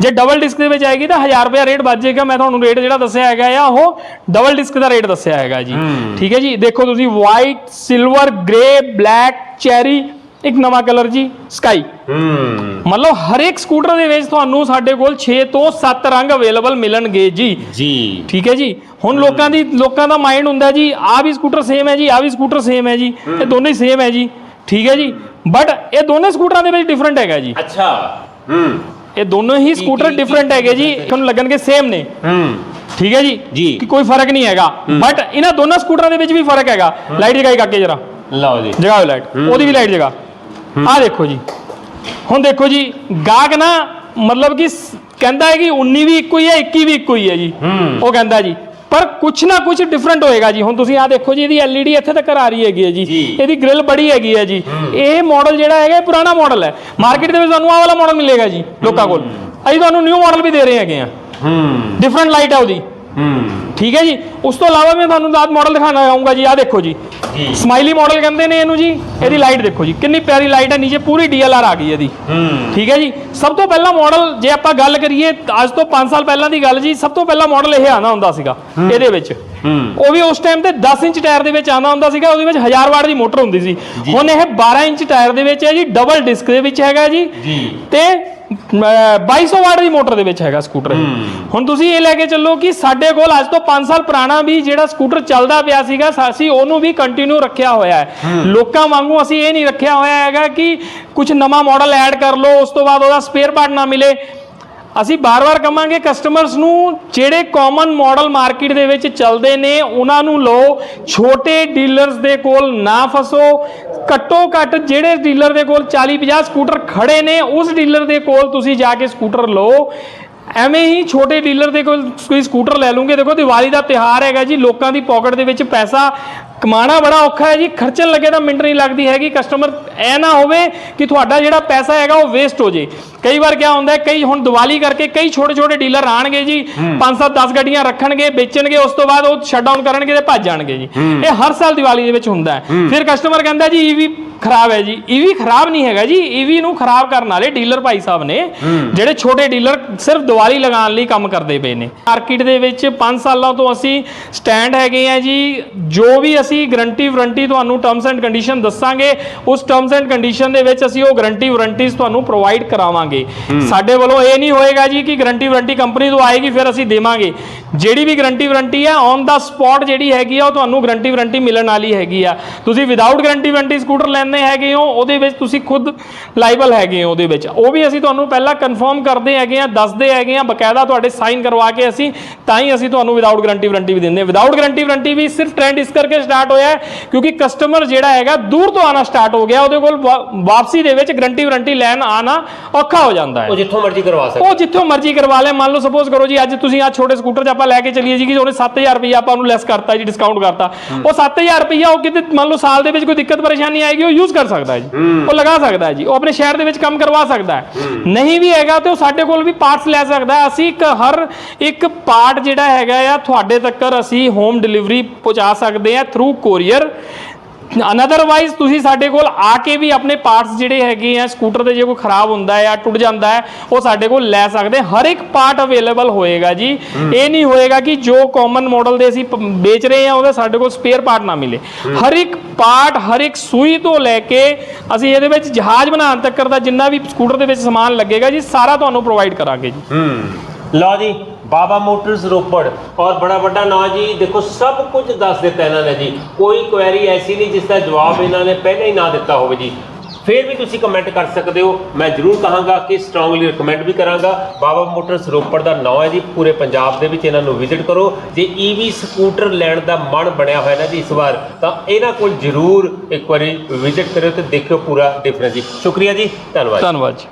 ਜੇ ਡਬਲ ਡਿਸਕ ਦੇ ਵਿੱਚ ਆਏਗੀ ਤਾਂ 1000 ਰੁਪਏ ਰੇਟ ਵੱਧ ਜਾਏਗਾ ਮੈਂ ਤੁਹਾਨੂੰ ਰੇਟ ਜਿਹੜਾ ਦੱਸਿਆ ਹੈਗਾ ਆ ਉਹ ਡਬਲ ਡਿਸਕ ਦਾ ਰੇਟ ਦੱਸਿਆ ਹੈਗਾ ਜੀ। ਠੀਕ ਹੈ ਜੀ ਦੇਖੋ ਤੁਸੀਂ white silver grey black cherry ਇੱਕ ਨਵਾਂ ਕਲਰ ਜੀ ਸਕਾਈ ਹੂੰ। ਮਤਲਬ ਹਰ ਇੱਕ ਸਕੂਟਰ ਦੇ ਵਿੱਚ ਤੁਹਾਨੂੰ ਸਾਡੇ ਕੋਲ 6 ਤੋਂ 7 ਰੰਗ ਅਵੇਲੇਬਲ ਮਿਲਣਗੇ ਜੀ। ਜੀ। ਠੀਕ ਹੈ ਜੀ? ਹੁਣ ਲੋਕਾਂ ਦੀ ਲੋਕਾਂ ਦਾ ਮਾਈਂਡ ਹੁੰਦਾ ਜੀ ਆਹ ਵੀ ਸਕੂਟਰ ਸੇਮ ਹੈ ਜੀ ਆਹ ਵੀ ਸਕੂਟਰ ਸੇਮ ਹੈ ਜੀ ਇਹ ਦੋਨੇ ਹੀ ਸੇਮ ਹੈ ਜੀ। ਠੀਕ ਹੈ ਜੀ? ਬਟ ਇਹ ਦੋਨੇ ਸਕੂਟਰਾਂ ਦੇ ਵਿੱਚ ਡਿਫਰੈਂਟ ਹੈਗਾ ਜੀ। ਅੱਛਾ। ਹੂੰ। ਇਹ ਦੋਨੋਂ ਹੀ ਸਕੂਟਰ ਡਿਫਰੈਂਟ ਹੈਗੇ ਜੀ ਤੁਹਾਨੂੰ ਲੱਗਣਗੇ ਸੇਮ ਨੇ। ਹੂੰ। ਠੀਕ ਹੈ ਜੀ? ਜੀ। ਕਿ ਕੋਈ ਫ਼ਰਕ ਨਹੀਂ ਹੈਗਾ। ਬਟ ਇਹਨਾਂ ਦੋਨਾਂ ਸਕੂਟਰਾਂ ਦੇ ਵਿੱਚ ਵੀ ਫ਼ਰਕ ਹੈਗਾ। ਲਾਈਟ ਜਗਾਈ ਕਾਕੇ ਜਰਾ। ਲਓ ਜੀ। ਜਗਾਓ ਲਾਈਟ ਉਹਦੀ ਵੀ ਲਾਈਟ ਜਗਾ ਆਹ ਦੇਖੋ ਜੀ। ਹੁਣ ਦੇਖੋ ਜੀ ਗਾਹਕ ਨਾ ਮਤਲਬ ਕਿ ਸ- ਕਹਿੰਦਾ ਹੈ ਕਿ 19 ਵੀ ਇੱਕੋ ਹੀ ਹੈ 21 ਵੀ ਇੱਕੋ ਹੀ ਹੈ ਜੀ। ਉਹ ਕਹਿੰਦਾ ਜੀ। ਪਰ ਕੁਛ ਨਾ ਕੁਛ ਡਿਫਰੈਂਟ ਹੋਏਗਾ ਜੀ। ਹੁਣ ਤੁਸੀਂ ਆਹ ਦੇਖੋ ਜੀ ਇਹਦੀ LED ਇੱਥੇ ਤੱਕ ਆ ਰਹੀ ਹੈਗੀ ਹੈ ਜੀ। ਜੀ। ਇਹਦੀ ਗ੍ਰਿਲ ਬੜੀ ਹੈਗੀ ਹੈ ਜੀ। ਇਹ ਮਾਡਲ ਜਿਹੜਾ ਹੈਗਾ ਇਹ ਪੁਰਾਣਾ ਮਾਡਲ ਹੈ। ਮਾਰਕੀਟ ਦੇ ਵਿੱਚ ਤੁਹਾਨੂੰ ਆਹ ਵਾਲਾ ਮਾਡਲ ਮਿਲੇਗਾ ਜੀ ਲੋਕਾਂ ਕੋਲ। ਅਸੀਂ ਤੁਹਾਨੂੰ ਨਿਊ ਮਾਡਲ ਵੀ ਦੇ ਰਹੇ ਹੈਗੇ ਆ ਹੂੰ। ਡਿਫਰੈਂਟ ਲਾਈਟ ਹੈ ਉਹਦੀ। ਹੂੰ। ਠੀਕ ਹੈ ਜੀ? ਉਸ ਤੋਂ ਇਲਾਵਾ ਮੈਂ ਤੁਹਾਨੂੰ ਦਾਤ ਮਾਡਲ ਦਿਖਾਣਾ ਚਾਹੂੰਗਾ ਜੀ ਆਹ ਦੇਖੋ ਜੀ। ਜੀ। ਸਮਾਈਲੀ ਮਾਡਲ ਕਹਿੰਦੇ ਨੇ ਇਹਨੂੰ ਜੀ ਇਹਦੀ ਲਾਈਟ ਦੇਖੋ ਜੀ ਕਿੰਨੀ ਪਿਆਰੀ ਲਾਈਟ ਹੈ ਨੀਚੇ ਪੂਰੀ ਡੀਐਲਆਰ ਆ ਗਈ ਇਹਦੀ। ਹੂੰ। ਠੀਕ ਹੈ ਜੀ? ਸਭ ਤੋਂ ਪਹਿਲਾ ਮਾਡਲ ਜੇ ਆਪਾਂ ਗੱਲ ਕਰੀਏ ਅੱਜ ਤੋਂ 5 ਸਾਲ ਪਹਿਲਾਂ ਦੀ ਗੱਲ ਜੀ ਸਭ ਤੋਂ ਪਹਿਲਾ ਮਾਡਲ ਇਹ ਆਉਂਦਾ ਹੁੰਦਾ ਸੀਗਾ ਇਹਦੇ ਵਿੱਚ। ਉਹ ਵੀ ਉਸ ਟਾਈਮ ਤੇ 10 ਇੰਚ ਟਾਇਰ ਦੇ ਵਿੱਚ ਆਉਂਦਾ ਹੁੰਦਾ ਸੀਗਾ ਉਹਦੇ ਵਿੱਚ 1000 ਵਾਟ ਦੀ ਮੋਟਰ ਹੁੰਦੀ ਸੀ। ਹੁਣ ਇਹ 12 ਇੰਚ ਟਾਇਰ ਦੇ ਵਿੱਚ ਹੈ ਜੀ ਡਬਲ ਡਿਸਕ ਦੇ ਵਿੱਚ ਹੈਗਾ ਜੀ। ਜੀ। ਤੇ 2200 ਵਾਟ ਦੀ ਮੋਟਰ ਦੇ ਵਿੱਚ ਹੈਗਾ ਸਕੂਟਰ ਇਹ। ਹੁਣ ਤੁਸੀਂ ਇਹ ਲੈ ਕੇ ਚੱਲੋ ਕਿ ਸਾਡੇ ਕੋਲ ਅੱਜ ਤੋਂ 5 ਸਾਲ ਪੁਰਾਣਾ ਵੀ ਜਿਹੜਾ ਸਕੂਟਰ ਚੱਲਦਾ ਪਿਆ ਸੀਗਾ ਅਸੀਂ ਉਹਨੂੰ ਵੀ ਕੰਟੀਨਿਊ ਰੱਖਿਆ ਹੋਇਆ ਹੈ। ਲੋਕਾਂ ਵਾਂਗੂ ਅਸੀਂ ਇਹ ਨਹੀਂ ਰੱਖਿਆ ਹੋਇਆ ਹੈਗਾ ਕਿ ਕੁਝ ਨਵਾਂ ਮਾਡਲ ਐਡ ਕਰ ਲਓ ਉਸ ਤੋਂ ਬਾਅਦ ਉਹਦਾ ਸਪੇਅਰ ਪਾਰਟ ਨਾ ਮਿਲੇ। ਅਸੀਂ ਬਾਰ-ਬਾਰ ਕਹਾਂਗੇ ਕਸਟਮਰਸ ਨੂੰ, ਜਿਹੜੇ ਕਾਮਨ ਮਾਡਲ ਮਾਰਕੀਟ ਦੇ ਵਿੱਚ ਚੱਲਦੇ ਨੇ, ਉਹਨਾਂ ਨੂੰ ਲਓ, ਛੋਟੇ ਡੀਲਰਸ ਦੇ ਕੋਲ ਨਾ ਫਸੋ। ਘੱਟੋ ਘੱਟ ਜਿਹੜੇ ਡੀਲਰ ਦੇ ਕੋਲ 40-50 ਸਕੂਟਰ ਖੜੇ ਨੇ, ਉਸ ਡੀਲਰ ਦੇ ਕੋਲ ਤੁਸੀਂ ਜਾ ਕੇ ਸਕੂਟਰ ਲਓ। ਐਵੇਂ ਹੀ ਛੋਟੇ ਡੀਲਰ ਦੇ ਕੋਲ ਕੋਈ ਸਕੂਟਰ ਲੈ ਲੂਗੇ। ਦੇਖੋ, ਦੀਵਾਲੀ ਦਾ ਤਿਹਾਰ ਹੈਗਾ ਜੀ, ਲੋਕਾਂ ਦੀ ਪਾਕਟ ਦੇ ਵਿੱਚ ਪੈਸਾ ਕਮਾਉਣਾ ਬੜਾ ਔਖਾ ਹੈ ਜੀ ਖਰਚਣ ਲੱਗੇ ਤਾਂ ਮਿੰਟ ਨਹੀਂ ਲੱਗਦੀ ਹੈਗੀ ਕਸਟਮਰ ਐ ਨਾ ਹੋਵੇ ਕਿ ਤੁਹਾਡਾ ਜਿਹੜਾ ਪੈਸਾ ਹੈਗਾ ਉਹ ਵੇਸਟ ਹੋ ਜੇ। ਕਈ ਵਾਰ ਕਿਆ ਹੁੰਦਾ ਹੈ ਕਈ ਹੁਣ ਦੀਵਾਲੀ ਕਰਕੇ ਕਈ ਛੋਟੇ ਛੋਟੇ ਡੀਲਰ ਆਣਗੇ ਜੀ 5-7 10 ਗੱਡੀਆਂ ਰੱਖਣਗੇ ਵੇਚਣਗੇ ਉਸ ਤੋਂ ਬਾਅਦ ਉਹ ਸ਼ਟ ਡਾਊਨ ਕਰਨਗੇ ਤੇ ਭੱਜ ਜਾਣਗੇ ਜੀ। ਇਹ ਹਰ ਸਾਲ ਦੀਵਾਲੀ ਦੇ ਵਿੱਚ ਹੁੰਦਾ ਹੈ। ਫਿਰ ਕਸਟਮਰ ਕਹਿੰਦਾ ਜੀ ਈਵੀ ਖਰਾਬ ਹੈ ਜੀ। ਈਵੀ ਖਰਾਬ ਨਹੀਂ ਹੈਗਾ ਜੀ ਈਵੀ ਨੂੰ ਖਰਾਬ ਕਰਨ ਵਾਲੇ ਡੀਲਰ ਭਾਈ ਸਾਹਿਬ ਨੇ ਜਿਹੜੇ ਛੋਟੇ ਡੀਲਰ ਸਿਰਫ ਦੀਵਾਲੀ ਲਗਾਉਣ ਲਈ ਕੰਮ ਕਰਦੇ ਪਏ ਨੇ। ਮਾਰਕੀਟ ਦੇ ਵਿੱਚ 5 ਸਾਲਾਂ ਤੋਂ ਅਸੀਂ ਸਟੈਂਡ ਹੈਗੇ ਆ ਜੀ ਜੋ ਵੀ ਅਸੀਂ ਗਰੰਟੀ ਵਾਰੰਟੀ ਤੁਹਾਨੂੰ ਟਰਮਸ ਐਂਡ ਕੰਡੀਸ਼ਨ ਦੱਸਾਂਗੇ। ਉਸ ਟਰਮਸ ਐਂਡ ਕੰਡੀਸ਼ਨ ਦੇ ਵਿੱਚ ਅਸੀਂ ਉਹ ਗਰੰਟੀ ਵਾਰੰਟੀਜ਼ ਤੁਹਾਨੂੰ ਪ੍ਰੋਵਾਈਡ ਕਰਾਵਾਂਗੇ। ਸਾਡੇ ਵੱਲੋਂ ਇਹ ਨਹੀਂ ਹੋਏਗਾ ਜੀ ਕਿ ਗਰੰਟੀ ਵਾਰੰਟੀ ਕੰਪਨੀ ਤੋਂ ਆਏਗੀ ਫਿਰ ਅਸੀਂ ਦੇਵਾਂਗੇ। ਜਿਹੜੀ ਵੀ ਗਰੰਟੀ ਵਾਰੰਟੀ ਹੈ ਔਨ ਦਾ ਸਪੌਟ ਜਿਹੜੀ ਹੈਗੀ ਆ ਉਹ ਤੁਹਾਨੂੰ ਗਰੰਟੀ ਵਾਰੰਟੀ ਮਿਲਣ ਵਾਲੀ ਹੈਗੀ ਆ। ਤੁਸੀਂ ਵਿਦਆਊਟ ਗਰੰਟੀ ਵਾਰੰਟੀ ਸਕੂਟਰ ਲੈਣੇ ਹੈਗੇ ਹੋ ਉਹਦੇ ਵਿੱਚ ਤੁਸੀਂ ਖੁਦ ਲਾਈਬਲ ਹੈਗੇ ਹੋ ਉਹਦੇ ਵਿੱਚ। ਉਹ ਵੀ ਅਸੀਂ ਤੁਹਾਨੂੰ ਪਹਿਲਾਂ ਕਨਫਰਮ ਕਰਦੇ ਹੈਗੇ ਆ ਦੱਸਦੇ ਹੈਗੇ ਆ ਬਕਾਇਦਾ ਤੁਹਾਡੇ ਸਾਈਨ ਕਰਵਾ ਕੇ ਅਸੀਂ ਤਾਂ ਹੀ ਅਸੀਂ ਤੁਹਾਨੂੰ ਵਿਦਆਊਟ ਗਰੰਟੀ ਵਾਰੰਟੀ ਵੀ ਦਿੰਦੇ ਹਾਂ। ਵਿਦਆਊਟ ਗਰੰਟੀ ਵਾਰੰਟੀ ਵੀ ਸਿਰਫ ਟ੍ਰੈਂਡ ਇਸ ਕਰਕੇ ਸਟਾਰਟ ਹੋਇਆ ਹੈ ਕਿਉਂਕਿ ਕਸਟਮਰ ਜਿਹੜਾ ਹੈਗਾ ਦੂਰ ਤੋਂ ਆਣਾ ਸਟਾਰਟ ਹੋ ਗਿਆ ਉਹਦੇ ਕੋਲ ਵਾਪਸੀ ਦੇ ਵਿੱਚ ਗਰੰਟੀ ਵਾਰੰਟੀ ਲੈਣ ਆਣਾ ਔਖਾ ਹੋ ਜਾਂਦਾ ਹੈ। ਉਹ ਜਿੱਥੋਂ ਮਰਜ਼ੀ ਕਰਵਾ ਸਕਦੇ। ਉਹ ਜਿੱਥੋਂ ਮਰਜ਼ੀ ਕਰਵਾ ਲੈ। ਮੰਨ ਲਓ ਸਪੋਜ਼ ਕਰੋ ਜੀ ਅੱਜ ਤੁਸੀਂ ਆ ਛੋਟੇ ਸਕੂਟਰ 'ਚ ਆਪਾਂ ਲੈ ਕੇ ਚੱਲੀਏ ਜੀ ਕਿ ਉਹਨੇ 7000 ਰੁਪਏ ਆਪਾਂ ਉਹਨੂੰ ਲੈਸ ਕਰਤਾ ਜੀ ਡਿਸਕਾਊਂਟ ਕਰਤਾ। ਉਹ 7000 ਰੁਪਏ ਉਹ ਕਿਤੇ ਮੰਨ ਲਓ ਸਾਲ ਦੇ ਵਿੱਚ ਕੋਈ ਦਿੱਕਤ ਪਰੇਸ਼ਾਨੀ ਆਏਗੀ ਉਹ ਯੂਜ਼ ਕਰ ਸਕਦਾ ਹੈ। ਜੀ ਉਹ ਲਗਾ ਸਕਦਾ ਹੈ ਜੀ। ਉਹ ਆਪਣੇ ਸ਼ਹਿਰ ਦੇ ਵਿੱਚ ਕੰਮ ਕਰਵਾ ਸਕਦਾ ਹੈ। ਨਹੀਂ ਵੀ ਹੈਗਾ ਤੇ ਉਹ ਸਾਡੇ ਕੋਲ ਵੀ ਪਾਰਟਸ ਲੈ ਸਕਦਾ ਹੈ। ਅਸੀਂ ਇੱਕ ਹਰ ਇੱਕ ਪਾਰਟ ਜਿਹੜਾ ਹੈਗਾ ਆ ਤੁਹਾਡੇ ਤੱਕ ਅਸੀਂ ਹੋਮ ਡਿਲੀਵਰੀ ਪਹੁੰਚਾ ਸਕਦੇ ਆ ਥਰੂ ਕੋਰੀਅਰ ਅਨਦਰਵਾਈਜ਼ ਤੁਸੀਂ ਸਾਡੇ ਕੋਲ ਆ ਕੇ ਵੀ ਆਪਣੇ ਪਾਰਟਸ ਜਿਹੜੇ ਹੈਗੇ ਆ ਸਕੂਟਰ ਦੇ ਜੇ ਕੋਈ ਖਰਾਬ ਹੁੰਦਾ ਹੈ ਜਾਂ ਟੁੱਟ ਜਾਂਦਾ ਹੈ ਉਹ ਸਾਡੇ ਕੋਲ ਲੈ ਸਕਦੇ ਹਰ ਇੱਕ ਪਾਰਟ ਅਵੇਲੇਬਲ ਹੋਏਗਾ ਜੀ। ਇਹ ਨਹੀਂ ਹੋਏਗਾ ਕਿ ਜੋ ਕਾਮਨ ਮਾਡਲ ਦੇ ਅਸੀਂ ਵੇਚ ਰਹੇ ਆ ਉਹਦਾ ਸਾਡੇ ਕੋਲ ਸਪੇਅਰ ਪਾਰਟ ਨਾ ਮਿਲੇ। ਹਰ ਇੱਕ ਪਾਰਟ ਹਰ ਇੱਕ ਸੂਈ ਤੋਂ ਲੈ ਕੇ ਅਸੀਂ ਇਹਦੇ ਵਿੱਚ ਜਹਾਜ਼ ਬਣਾਉਣ ਤੱਕ ਦਾ ਜਿੰਨਾ ਵੀ ਸਕੂਟਰ ਦੇ ਵਿੱਚ ਸਮਾਨ ਲੱਗੇਗਾ ਜੀ ਸਾਰਾ ਤੁਹਾਨੂੰ ਪ੍ਰੋਵਾਈਡ ਕਰਾਂਗੇ ਜੀ। ਹੂੰ। ਲਓ ਜੀ ਬਾਬਾ ਮੋਟਰਸ ਰੋਪੜ ਔਰ ਬੜਾ ਵੱਡਾ ਨਾਂ ਜੀ, ਦੇਖੋ ਸਭ ਕੁਝ ਦੱਸ ਦਿੱਤਾ ਇਹਨਾਂ ਨੇ ਜੀ। ਕੋਈ ਕੁਐਰੀ ਐਸੀ ਨਹੀਂ ਜਿਸ ਦਾ ਜਵਾਬ ਇਹਨਾਂ ਨੇ ਪਹਿਲਾਂ ਹੀ ਨਾ ਦਿੱਤਾ ਹੋਵੇ ਜੀ। ਫਿਰ ਵੀ ਤੁਸੀਂ ਕਮੈਂਟ ਕਰ ਸਕਦੇ ਹੋ। ਮੈਂ ਜ਼ਰੂਰ ਕਹਾਂਗਾ ਕਿ ਸਟਰੋਂਗਲੀ ਰეკਮੈਂਡ ਵੀ ਕਰਾਂਗਾ। ਬਾਬਾ ਮੋਟਰਸ ਰੋਪੜ ਦਾ ਨਾਂ ਹੈ ਜੀ। ਪੂਰੇ ਪੰਜਾਬ ਦੇ ਵਿੱਚ ਇਹਨਾਂ ਨੂੰ ਵਿਜ਼ਿਟ ਕਰੋ। ਜੇ ਈਵੀ ਸਕੂਟਰ ਲੈਣ ਦਾ ਮਨ ਬਣਿਆ ਹੋਇਆ ਨਾ ਜੀ ਇਸ ਵਾਰ, ਤਾਂ ਇਹਨਾਂ ਕੋਲ ਜ਼ਰੂਰ ਇੱਕ ਵਾਰੀ ਵਿਜ਼ਿਟ ਕਰਿਓ ਤੇ ਦੇਖਿਓ ਪੂਰਾ ਡਿਫਰੈਂਸ ਜੀ। ਸ਼ੁਕਰੀਆ ਜੀ। ਧੰਨਵਾਦ ਧੰਨਵਾਦ ਜੀ।